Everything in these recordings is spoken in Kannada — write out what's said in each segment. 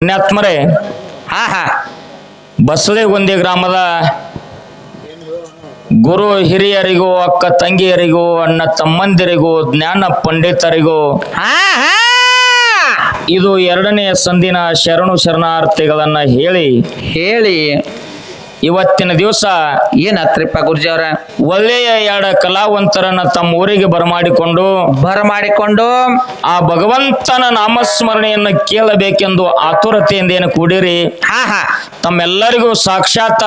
ಪುಣ್ಯಾತ್ಮರೇ ಹಾ ಹಾ. ಬಸಳೆಗುಂದಿ ಗ್ರಾಮದ ಗುರು ಹಿರಿಯರಿಗೂ ಅಕ್ಕ ತಂಗಿಯರಿಗೂ ಅಣ್ಣ ತಮ್ಮಂದಿರಿಗೂ ಜ್ಞಾನ ಪಂಡಿತರಿಗೂ ಇದು ಎರಡನೆಯ ಸಂದಿನ ಶರಣು ಶರಣಾರ್ಥಿಗಳನ್ನ ಹೇಳಿ ಹೇಳಿ. ಇವತ್ತಿನ ದಿವಸ ಏನಾತ್ರಿಪ್ಪ ಗುರುಜಿ ಅವ್ರ? ಒಳ್ಳೆಯ ಎರಡು ಕಲಾವಂತರನ್ನ ತಮ್ಮ ಊರಿಗೆ ಬರಮಾಡಿಕೊಂಡು ಬರಮಾಡಿಕೊಂಡು ಆ ಭಗವಂತನ ನಾಮಸ್ಮರಣೆಯನ್ನು ಕೇಳಬೇಕೆಂದು ಆತುರತೆಯಿಂದ ಏನು ಕೂಡಿರಿ? ಹಾ ಹಾ. ತಮ್ಮೆಲ್ಲರಿಗೂ ಸಾಕ್ಷಾತ್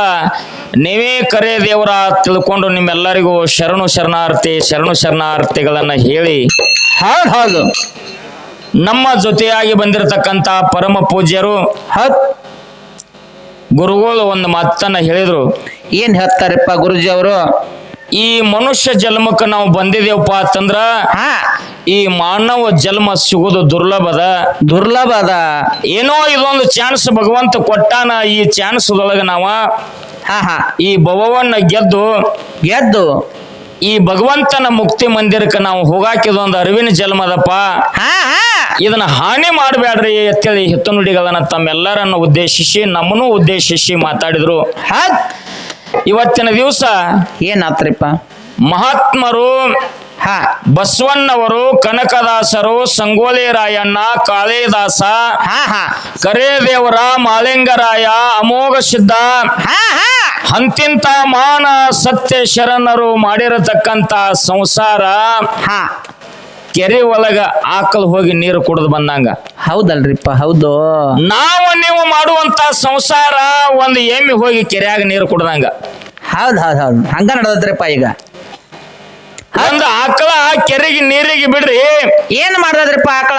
ನೀವೇ ಕರೆ ದೇವರ ತಿಳ್ಕೊಂಡು ನಿಮ್ಮೆಲ್ಲರಿಗೂ ಶರಣು ಶರಣಾರ್ಥಿ ಶರಣು ಶರಣಾರ್ಥಿಗಳನ್ನ ಹೇಳಿ. ಹೌದು ಹೌದು. ನಮ್ಮ ಜೊತೆಯಾಗಿ ಬಂದಿರತಕ್ಕಂತ ಪರಮ ಪೂಜ್ಯರು ಹೌದ್. ಗುರುಗಳು ಒಂದು ಮಾತನ್ನ ಹೇಳಿದ್ರು. ಏನ್ ಹೇಳ್ತಾರಪ್ಪ ಗುರುಜಿ ಅವರು? ಈ ಮನುಷ್ಯ ಜನ್ಮಕ್ಕೆ ನಾವು ಬಂದಿದ್ದೇವಪ್ಪ ಅಂತಂದ್ರ ಹಾ. ಈ ಮಾನವ ಜನ್ಮ ಸಿಗೋದು ದುರ್ಲಭದ ದುರ್ಲಭ ಅದ. ಏನೋ ಇದೊಂದು ಚಾನ್ಸ್ ಭಗವಂತ ಕೊಟ್ಟಾನ ಈ ಚಾನ್ಸ್ದೊಳಗೆ ನಾವ. ಹಾ ಹಾ. ಈ ಭವವನ್ನ ಗೆದ್ದು ಗೆದ್ದು. ಈ ಭಗವಂತನ ಮುಕ್ತಿ ಮಂದಿರಕ್ಕೆ ನಾವು ಹೋಗಾಕಿದೊಂದು ಅರಿವಿನ ಜನ್ಮದಪ್ಪ. ಇದನ್ನ ಹಾನಿ ಮಾಡಬೇಡ್ರಿ ಅಂತೇಳಿ ಹಿತ್ತು ನುಡಿಗಳನ್ನ ತಮ್ಮೆಲ್ಲರನ್ನು ಉದ್ದೇಶಿಸಿ ನಮ್ಮನ್ನು ಉದ್ದೇಶಿಸಿ ಮಾತಾಡಿದ್ರು. ಇವತ್ತಿನ ದಿವಸ ಏನಾತ್ರಿಪ್ಪ? ಮಹಾತ್ಮರು ಹಾ. ಬಸವಣ್ಣವರು ಕನಕದಾಸರು ಸಂಗೋಲಿ ರಾಯಣ್ಣ ಕಾಳಿದಾಸ ಹಾ ಹಾ. ಕರೇದೇವರ ಮಾಲಿಂಗರಾಯ ಅಮೋಘ ಸಿದ್ಧ ಹಾ ಹಾ. ಅಂತಿಂತ ಮಾನ ಸತ್ಯ ಶರಣರು ಮಾಡಿರತಕ್ಕಂತ ಸಂಸಾರ ಹಾ. ಕೆರೆ ಒಳಗ ಆಕಲ್ ಹೋಗಿ ನೀರು ಕುಡಿದು ಬಂದಂಗ. ಹೌದಲ್ರಿಪ್ಪ ಹೌದು. ನಾವು ನೀವು ಮಾಡುವಂತ ಸಂಸಾರ ಒಂದು ಎಮ್ಮಿ ಹೋಗಿ ಕೆರೆಯಾಗ ನೀರು ಕುಡ್ದಂಗ. ಹೌದ್ ಹೌದ್ ಹೌದು. ಹಂಗ ನಡದ್ರಿಪ್ಪ ಈಗ. ಒಂದು ಆಕಳ ಕೆರೆಗೆ ನೀರಿಗೆ ಬಿಡ್ರಿ. ಏನ್ ಮಾಡದ್ರಿಪ್ಪ ಆಕಳ?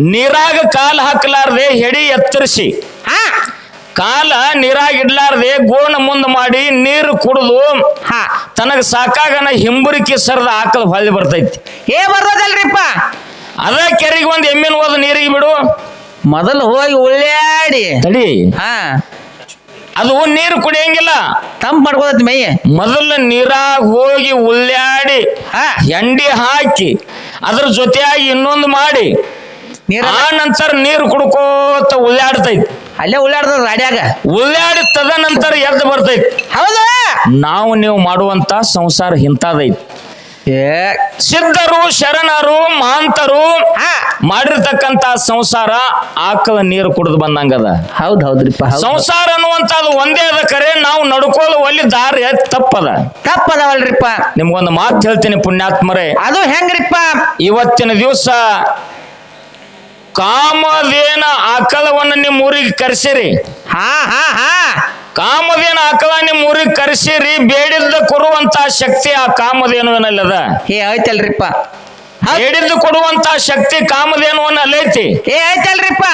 ನೀರಾಗ ಕಾಲ್ ಹಾಕಲಾರ್ದೆ ಹೆಡಿ ಎತ್ತರಿಸಿ. ಹಾ. ಕಾಲ ನೀರಾಗ ಇಡ್ಲಾರ್ದೆ ಗೋಣ ಮುಂದ್ ಮಾಡಿ ನೀರು ಕುಡಿದು ಹಾ. ತನಗ ಸಾಕಾಗನ ಹಿಂಬುರಿಕೆ ಸರದ ಆಕಳ ಹೊಳ್ಳಿ ಬರ್ತೈತಿ. ಏ ಬರೋದಲ್ರಿಪ್ಪ? ಅದ ಕೆರೆಗೆ ಒಂದು ಎಮ್ಮಿನ ಹೋದ ನೀರಿಗೆ ಬಿಡು. ಮೊದಲು ಹೋಗಿ ಉಳ್ಳಾಡಿ. ತಡಿ. ಹಾ. ಅದು ನೀರು ಕುಡಿಯಂಗಿಲ್ಲ. ತಂಪ್ ಮಾಡ್ಕೋದೈತಿ ಮೈ. ಮೊದಲು ನೀರಾಗ ಹೋಗಿ ಉಳ್ಳಾಡಿ ಹಾ. ಎಂಡಿ ಹಾಕಿ ಅದ್ರ ಜೊತೆಯಾಗಿ ಇನ್ನೊಂದು ಮಾಡಿ. ನೀರ ಆ ನಂತರ ನೀರು ಕುಡ್ಕೋತ ಉಳ್ಳಾಡ್ತೈತಿ ಅಲ್ಲೇ ಉಳ್ಳಾಡ್ತದ ರಾಡ್ಯಾಗ. ಉಳ್ಳಾಡಿ ತದನಂತರ ಎದ್ದು ಬರ್ತೈತಿ. ಹೌದಾ? ನಾವು ನೀವು ಮಾಡುವಂತ ಸಂಸಾರ ಇಂಥದೈತಿ. ಏ ಸಿದ್ಧರು ಶರಣರು ಮಾಂತರು ಹಾ. ಮಾಡಿರ್ತಕ್ಕಂತ ಸಂಸಾರ ಆಕಳ ನೀರು ಕುಡಿದು ಬಂದಂಗದ. ಹೌದ್ ಹೌದ್ರಿಪ್ಪ ಹೌದ್ ಸಂಸಾರ ಅನ್ನುವಂಥದ್ದು ಒಂದೇ ಅದ ಕರೆ ನಾವು ನಡ್ಕೋಲು ಒಲ್ಲಿ ದಾರಿ ತಪ್ಪದ. ತಪ್ಪದವಲ್ರಿಪ್ಪ. ನಿಮ್ಗೊಂದು ಮಾತು ಹೇಳ್ತೀನಿ ಪುಣ್ಯಾತ್ಮರೇ. ಅದು ಹೆಂಗ್ರಿಪ್ಪ? ಇವತ್ತಿನ ದಿವಸ ಕಾಮಧೇನ ಆಕಳವನ್ನು ನಿಮ್ಮ ಊರಿಗೆ ಕರೆಸಿರಿ. ಹಾ ಹಾ ಹಾ. ಕಾಮದೇನ ಆಕಳ ನಿಮ್ಮ ಊರಿಗೆ ಕರೆಸಿರಿ ಬೇಡಿದ್ದ ಕೊಡುವಂತ ಶಕ್ತಿ ಆ ಕಾಮಧೇನುವಿನಲ್ಲದ. ಏ ಆಯ್ತಲ್ರಿಪ್ಪ. ಬೇಡಿದ್ದು ಕೊಡುವಂತ ಶಕ್ತಿ ಕಾಮಧೇನುವನ್ನ ಅಲ್ಲೈತಿ. ಏ ಆಯ್ತಲ್ರಿಪ್ಪ.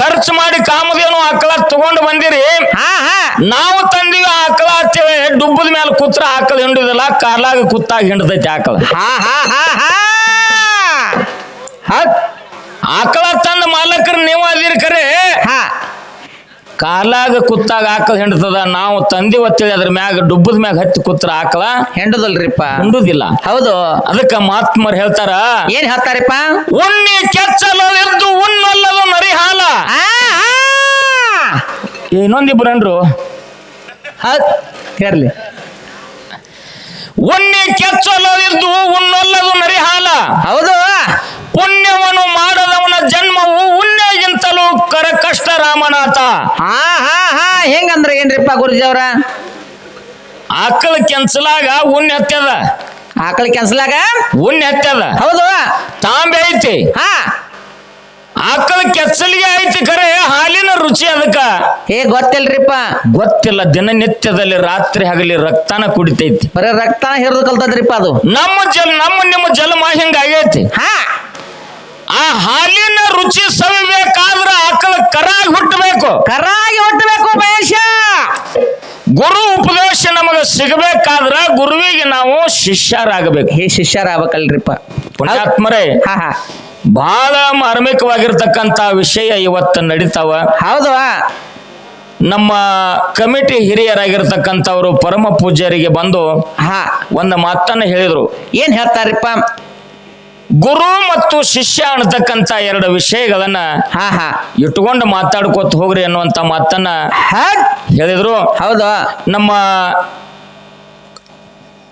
ಖರ್ಚು ಮಾಡಿ ಕಾಮಧೇನು ಆಕಳ ತಗೊಂಡು ಬಂದಿರಿ. ಹಾ ಹಾ. ನಾವು ತಂದಿವಿ ಆಕಳ ಅಂತೇಳಿ ಡುಬ್ಬದ ಮೇಲೆ ಕೂತ್ರ ಆಕಳ ಹಿಂಡುದಿಲ್ಲ ಕಾಲಾಗ ಕುತ್ತಾಗ ಹಿಂಡತೈತಿ ಆಕಳ. ಹಾ ಹಾ ಹಾ ಹಾ. ಆಕಳ ತಂದ ಮಾಲಕರು ನೀವು ಅದಿರಿ ಕರೆ. ಹಾ. ಕಾಲಾಗ ಕುತ್ತಾಗ ಆಕಳ ಹೆಂಡತದ ನಾವು ತಂದಿ ಅಂತೇಳಿ ಅದ್ರ ಮ್ಯಾಗ ಡುಬ್ಬದ ಮ್ಯಾಗ ಹತ್ತಿ ಕೂತ್ರ ಆಕಳ ಹೆಂಡದಲ್ರಿಪ್ಪ. ಹುಂಡುದಿಲ್ಲ ಹೌದು. ಅದಕ್ಕ ಮಹಾತ್ಮರು ಹೇಳ್ತಾರ ಏನ್ ಹೇಳ್ತಾರಪ್ಪ? ಉಣ್ಣಿ ಕೆಚ್ಚಲದು ಉಣ್ಣಲ್ಲದು ನರಿ ಹಾಲ ಇನ್ನೊಂದಿಬ್ರು ಹೌದ್ ಇರ್ಲಿ. ಉಣ್ಣಿ ಕೆಚ್ಚಲದಿದ್ದು ಉಣ್ಣಲ್ಲದು ನರಿ ಹಾಲ ಹೌದು. ಪುಣ್ಯವನ್ನು ಮಾಡದವನ ಜನ್ಮವು ಉಣ್ಣೆಗಿಂತಲೂ ಕರ ಕಷ್ಟ ರಾಮನಾಥ. ಹಾ ಹಾ ಹಾ ಹೆಂಗಂದ್ರ ಏನ್ರಿಪ್ಪ ಗುರುಜಿ ಅವ್ರ ಆಕಳ ಕೆನ್ಸಲಾಗ ಉಣ್ಣೆ ಹತ್ತದ ಆಕಳ ಕೆನ್ಸಲಾಗ? ಉಣ್ಣೆ ಹತ್ತದ ಹೌದು. ತಾಂಬೆ ಐತಿ. ಹಾ. ಆಕಳ ಕೆಚ್ಚಲಿಗೆ ಐತಿ ಖರೆ ಹಾಲಿನ ರುಚಿ ಅದಕ್ಕ. ಏ ಗೊತ್ತಿಲ್ರಿಪ್ಪ. ಗೊತ್ತಿಲ್ಲ ದಿನನಿತ್ಯದಲ್ಲಿ ರಾತ್ರಿ ಹಗಲಿ ರಕ್ತನ ಕುಡಿತೈತಿ. ಬರೀ ರಕ್ತನ ಹಿರಿದು ಕಲ್ತದ್ರಿಪ್ಪ ಅದು. ನಮ್ಮ ಜಲ ನಮ್ಮ ನಿಮ್ಮ ಜಲಮ ಹಿಂಗಾಗೈತಿ ಹಾ. ಆ ಹಾಲಿನ ರುಚಿ ಸವಿಬೇಕಾದ್ರ ಆಕಳ ಕರಾಗಿ ಹುಟ್ಟಬೇಕು. ಕರಾಗಿ ಹುಟ್ಟಬೇಕು ಮಹೇಶ ಗುರು ಉಪದೇಶ ನಮಗ ಸಿಗಬೇಕಾದ್ರ ಗುರುವಿಗೆ ನಾವು ಶಿಷ್ಯರಾಗಬೇಕು. ಹೇ ಶಿಷ್ಯರಾಗಬೇಕಲ್ರಿಪ್ಪ. ಪುಣ್ಯಾತ್ಮರೇ. ಹಾ ಹಾ. ಬಹಳ ಮಾರ್ಮಿಕವಾಗಿರ್ತಕ್ಕಂತ ವಿಷಯ ಇವತ್ತು ನಡೀತಾವ. ಹೌದು ನಮ್ಮ ಕಮಿಟಿ ಹಿರಿಯರಾಗಿರ್ತಕ್ಕಂಥವರು ಪರಮ ಪೂಜ್ಯರಿಗೆ ಬಂದು ಹಾ. ಒಂದು ಮಾತನ್ನ ಹೇಳಿದ್ರು. ಏನ್ ಹೇಳ್ತಾರಪ್ಪ? ಗುರು ಮತ್ತು ಶಿಷ್ಯ ಅನ್ನತಕ್ಕಂತ ಎರಡು ವಿಷಯಗಳನ್ನ ಹಾ ಹಾ. ಇಟ್ಕೊಂಡು ಮಾತಾಡ್ಕೋತ ಹೋಗ್ರಿ ಅನ್ನುವಂತ ಮಾತನ್ನ. ಹೇಳಿದ್ರು. ಹೌದಾ. ನಮ್ಮ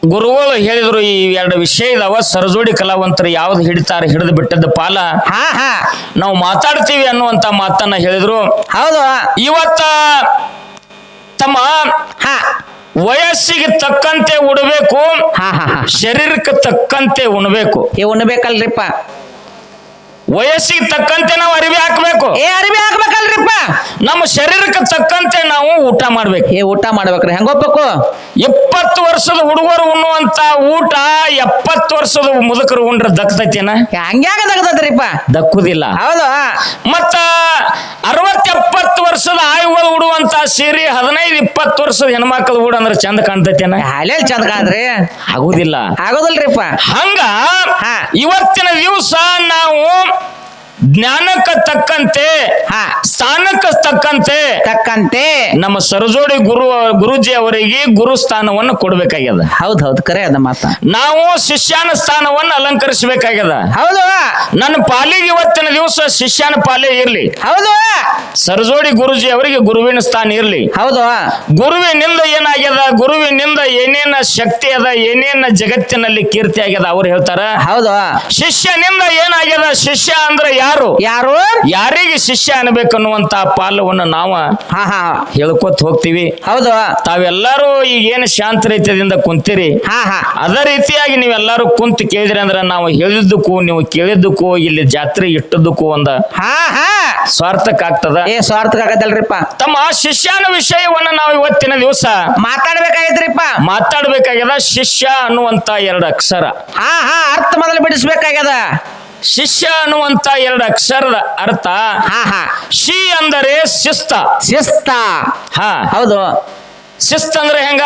ಗುರುಗಳು ಹೇಳಿದ್ರು ಈ ಎರಡು ವಿಷಯ ಇದಾವ. ಸರಜೋಡಿ ಕಲಾವಂತರು ಯಾವ್ದು ಹಿಡಿತಾರೆ ಹಿಡಿದು ಬಿಟ್ಟದ ಪಾಲ. ಹಾ ಹಾ. ನಾವು ಮಾತಾಡ್ತೀವಿ ಅನ್ನುವಂತ ಮಾತನ್ನ ಹೇಳಿದ್ರು. ಹೌದು. ಇವತ್ತ ತಮ್ಮ ಹಾ. ವಯಸ್ಸಿಗೆ ತಕ್ಕಂತೆ ಉಡಬೇಕು ಹಾ ಹಾ ಹಾ. ಶರೀರಕ್ಕೆ ತಕ್ಕಂತೆ ಉಣಬೇಕು. ಉಣಬೇಕಲ್ರಿಪ್ಪ ಉಣ್ಬೇಕಲ್ರಿಪ್ಪ. ವಯಸ್ಸಿಗೆ ತಕ್ಕಂತೆ ನಾವು ಅರಿವಿ ಹಾಕ್ಬೇಕು. ಏ ಅರಿವಿ ಹಾಕ್ಬೇಕಲ್ರಿಪ್ಪ? ನಮ್ಮ ಶರೀರಕ್ಕೆ ತಕ್ಕಂತೆ ನಾವು ಊಟ ಮಾಡ್ಬೇಕು. ಏ ಊಟ ಮಾಡ್ಬೇಕ್ರಿ. ಹೆಂಗೋಗ್ಬೇಕು ಇಪ್ಪತ್ತು ವರ್ಷದ ಹುಡುಗರು ಉಣ್ಣುವಂತ ಊಟ ಎಪ್ಪತ್ತು ವರ್ಷದ ಮುದುಕರು ಉಂಡ್ರೆ ದಕ್ತೈತೇನ? ಹಂಗ್ಯಾಗ ತಗದದ್ರಿಪ್ಪ ದಕ್ಕುದಿಲ್ಲ. ಹೌದು. ಮತ್ತ ಅರವತ್ತೆಪ್ಪತ್ತು ವರ್ಷದ ಆಯುಗಳು ಉಡುವಂತ ಸೀರೆ ಹದಿನೈದು ಇಪ್ಪತ್ತು ವರ್ಷದ ಹೆಣ್ಮಕ್ಳು ಉಡ ಅಂದ್ರೆ ಚಂದ ಕಾಣ್ತೈತೇನ? ಹಾಲೇಲ್ ಚಂದ ಕಾಣ್ರಿ ಆಗುದಿಲ್ಲ. ಆಗೋದಿಲ್ರಿಪ್ಪ. ಹಂಗ. ಇವತ್ತಿನ ದಿವಸ ನಾವು ಜ್ಞಾನಕ್ಕೆ ತಕ್ಕಂತೆ ಹಾ. ಸ್ಥಾನಕ್ಕ ತಕ್ಕಂತೆ ತಕ್ಕಂತೆ. ನಮ್ಮ ಸರಜೋಡಿ ಗುರು ಗುರುಜಿ ಅವರಿಗೆ ಗುರು ಸ್ಥಾನವನ್ನು ಕೊಡ್ಬೇಕಾಗ್ಯದ. ಹೌದ್ ಹೌದ್ ಕರೆ ಅದ ಮಾತ. ನಾವು ಶಿಷ್ಯನ ಸ್ಥಾನವನ್ನು ಅಲಂಕರಿಸಬೇಕಾಗ್ಯದ. ಹೌದು. ನನ್ನ ಪಾಲಿಗೆ ಇವತ್ತಿನ ದಿವಸ ಶಿಷ್ಯನ ಪಾಲೆ ಇರ್ಲಿ. ಹೌದು. ಸರಜೋಡಿ ಗುರುಜಿ ಅವರಿಗೆ ಗುರುವಿನ ಸ್ಥಾನ ಇರ್ಲಿ. ಹೌದು. ಗುರುವಿನಿಂದ ಏನಾಗ್ಯದ? ಗುರುವಿನಿಂದ ಏನೇನ ಶಕ್ತಿ ಅದ? ಏನೇನ ಜಗತ್ತಿನಲ್ಲಿ ಕೀರ್ತಿ ಆಗ್ಯದ? ಅವ್ರು ಹೇಳ್ತಾರ ಹೌದು. ಶಿಷ್ಯನಿಂದ ಏನಾಗ್ಯದ? ಶಿಷ್ಯ ಅಂದ್ರೆ ಯಾರು? ಯಾರು? ಯಾರಿಗೆ ಶಿಷ್ಯ ಅನ್ಬೇಕನ್ನುವಂತ ಪಾಲವನ್ನು ನಾವು ಹಾ ಹಾ. ಹೇಳ್ಕೊತ ಹೋಗ್ತೀವಿ. ಹೌದು. ತಾವೆಲ್ಲರೂ ಈಗ ಏನು ಶಾಂತ ರೀತಿಯಿಂದ ಕುಂತೀರಿ? ಹಾ ಹಾ. ಅದೇ ರೀತಿಯಾಗಿ ನೀವೆಲ್ಲರೂ ಕುಂತು ಕೇಳಿದ್ರಿ ಅಂದ್ರೆ ನಾವು ಹೇಳಿದ್ದಕ್ಕೂ ನೀವು ಕೇಳಿದ್ದಕ್ಕೂ ಇಲ್ಲಿ ಜಾತ್ರೆ ಇಟ್ಟದಕ್ಕೂ ಒಂದ ಹಾ ಹಾ. ಸ್ವಾರ್ಥಕ್ಕಾಗ್ತದ ಏ ಸ್ವಾರ್ಥಕ ಆಗತ್ತಲ್ರಿಪ್ಪ. ತಮ್ಮ ಶಿಷ್ಯನ ವಿಷಯವನ್ನ ನಾವು ಇವತ್ತಿನ ದಿವಸ ಮಾತಾಡ್ಬೇಕಾಗೈತ್ರಿಪ್ಪ ಮಾತಾಡ್ಬೇಕಾಗ್ಯದ ಶಿಷ್ಯ ಅನ್ನುವಂತ ಎರಡು ಅಕ್ಷರ. ಹಾ ಹಾ. ಅರ್ಥ ಮೊದಲು ಬಿಡಿಸ್ಬೇಕಾಗ್ಯದ. ಶಿಷ್ಯ ಅನ್ನುವಂತ ಎರಡು ಅಕ್ಷರದ ಅರ್ಥ. ಹಾ ಹಾ. ಶಿ ಅಂದರೆ ಶಿಸ್ತ. ಶಿಸ್ತ. ಹಾ. ಹೌದು. ಶಿಸ್ತ ಅಂದ್ರೆ ಹೆಂಗ?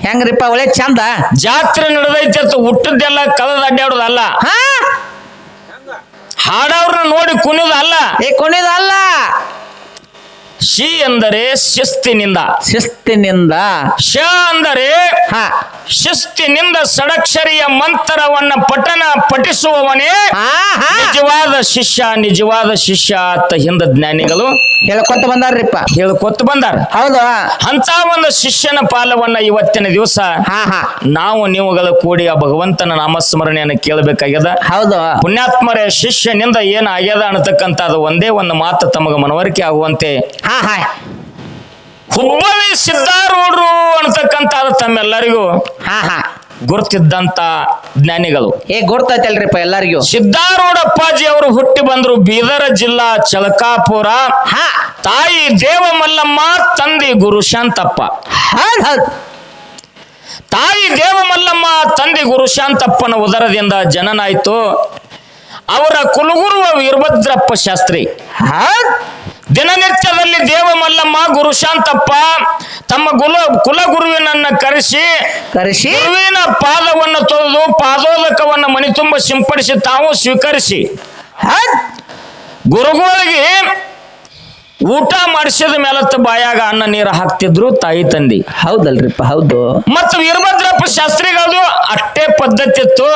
ಹೆಂಗ್ರಿಪ್ಪ ಒಳ್ಳೆ ಚಂದ ಜಾತ್ರೆ ನಡೆದೈತೆ ಅಂತ ಹುಟ್ಟದ್ದೆಲ್ಲ ಕಲದ ಅಡ್ಡಾಡೋದಲ್ಲ ಹಾ. ಹಾಡವ್ರನ್ನ ನೋಡಿ ಕುಣಿಯೋದಲ್ಲ ಏ ಕೊನೆದಲ್ಲ ಶಿ ಅಂದರೆ ಶಿಸ್ತಿನಿಂದ. ಶಿಸ್ತಿನಿಂದ. ಶ ಅಂದರೆ ಹಾ. ಶಿಸ್ತಿನಿಂದ ಸಡಕ್ಷರಿಯ ಮಂತ್ರವನ್ನ ಪಠನ ಪಠಿಸುವವನೇ ನಿಜವಾದ ಶಿಷ್ಯ ನಿಜವಾದ ಶಿಷ್ಯ ಅಂತ ಹಿಂದ ಜ್ಞಾನಿಗಳು. ಹೇಳ್ಕೊತ ಬಂದಾರ್ರಿಪ್ಪ. ಹೇಳ್ಕೊತ ಬಂದಾರ. ಹೌದು. ಅಂತ ಒಂದು ಶಿಷ್ಯನ ಪಾಲವನ್ನ ಇವತ್ತಿನ ದಿವಸ ನಾವು ನೀವುಗಳು ಕೂಡಿ ಆ ಭಗವಂತನ ನಾಮಸ್ಮರಣೆಯನ್ನು ಕೇಳಬೇಕಾಗ್ಯದ. ಹೌದು. ಪುಣ್ಯಾತ್ಮರ ಶಿಷ್ಯನಿಂದ ಏನ್ ಆಗ್ಯದ ಅನ್ನತಕ್ಕಂತ ಅದು ಒಂದೇ ಒಂದು ಮಾತು ತಮಗೆ ಮನವರಿಕೆ ಆಗುವಂತೆ ಹಾ ಹಾ ಹುಬ್ಬಳ್ಳಿ ಸಿದ್ಧಾರೂಢರು ಅಂತಕ್ಕಂತ ತಮ್ಮೆಲ್ಲರಿಗೂ ಹಾ ಹಾ. ಗುರುತಿದ್ದಂತ ಜ್ಞಾನಿಗಳು. ಏ ಗೊತ್ತೈತಲ್ರಿಪ್ಪ ಎಲ್ಲರಿಗೂ. ಸಿದ್ಧಾರೂಢ ಅಪ್ಪಾಜಿ ಅವರು ಹುಟ್ಟಿ ಬಂದ್ರು ಬೀದರ ಜಿಲ್ಲಾ ಚಳಕಾಪುರ ಹಾ. ತಾಯಿ ದೇವಮಲ್ಲಮ್ಮ ತಂದೆ ಗುರು ಶಾಂತಪ್ಪ. ಹೌದ್ ಹೌದ್. ತಾಯಿ ದೇವಮಲ್ಲಮ್ಮ ತಂದೆ ಗುರು ಶಾಂತಪ್ಪನ ಉದರದಿಂದ ಜನನಾಯ್ತು. ಅವರ ಕುಲಗುರುವ ವೀರಭದ್ರಪ್ಪ ಶಾಸ್ತ್ರಿ. ಹೌದ್. ದಿನನಿತ್ಯದಲ್ಲಿ ದೇವಮಲ್ಲಮ್ಮ ಗುರು ಶಾಂತಪ್ಪ ತಮ್ಮ ಗುಲ ಕುಲಗುರುವಿನನ್ನ ಕರೆಸಿ ಕರೆಸಿ ಗುರುವಿನ ಪಾದವನ್ನು ತೊಳೆದು ಪಾದೋದಕವನ್ನು ಮನಿ ತುಂಬ ಸಿಂಪಡಿಸಿ ತಾವು ಸ್ವೀಕರಿಸಿ. ಗುರುಗಳಿಗೆ ಊಟ ಮಾಡಿಸಿದ ಮೇಲತ್ತ ಬಾಯಾಗ ಅನ್ನ ನೀರು ಹಾಕ್ತಿದ್ರು ತಾಯಿ ತಂದಿ. ಹೌದಲ್ರಿಪ್ಪ ಹೌದು. ಮತ್ತು ವೀರಭದ್ರಪ್ಪ ಶಾಸ್ತ್ರಿಗಳದು ಅಷ್ಟೇ ಪದ್ಧತಿ ಇತ್ತು.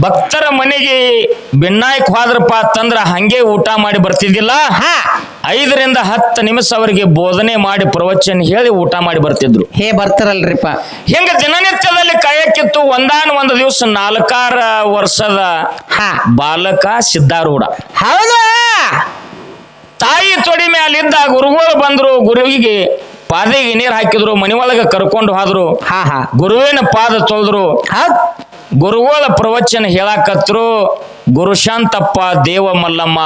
ಭಕ್ತರ ಮನೆಗೆ ಬೆನ್ನಾಯ್ಕ ಹೋದ್ರಪ್ಪ ಅಂತಂದ್ರ ಹಂಗೆ ಊಟ ಮಾಡಿ ಬರ್ತಿದ್ದಿಲ್ಲ. ಹಾ. ಐದರಿಂದ ಹತ್ತು ನಿಮಿಷ ಅವರಿಗೆ ಬೋಧನೆ ಮಾಡಿ ಪ್ರವಚನ ಹೇಳಿ ಊಟ ಮಾಡಿ ಬರ್ತಿದ್ರು. ಹೇ ಬರ್ತಾರಲ್ರಿಪ್ಪ. ಹೆಂಗ ದಿನನಿತ್ಯದಲ್ಲಿ ಕಾಯಕ್ಕಿತ್ತು ಒಂದಾನ ಒಂದು ದಿವಸ ನಾಲ್ಕಾರ ವರ್ಷದ ಹಾ. ಬಾಲಕ ಸಿದ್ಧಾರೂಢ ಹೌದು. ತಾಯಿ ತೊಡಿ ಮ್ಯಾಲಿದ್ದ ಗುರುಗಳು ಬಂದ್ರು ಗುರುವಿಗೆ ಪಾದಿಗೆ ನೀರು ಹಾಕಿದ್ರು ಮನೆ ಒಳಗೆ ಕರ್ಕೊಂಡು ಹೋದ್ರು. ಹಾ ಹಾ. ಗುರುವಿನ ಪಾದ ತೊಳೆದ್ರು. ಗುರುಗಳ ಪ್ರವಚನ ಹೇಳಾಕತ್ರು ಗುರುಶಾಂತಪ್ಪ ದೇವ ಮಲ್ಲಮ್ಮ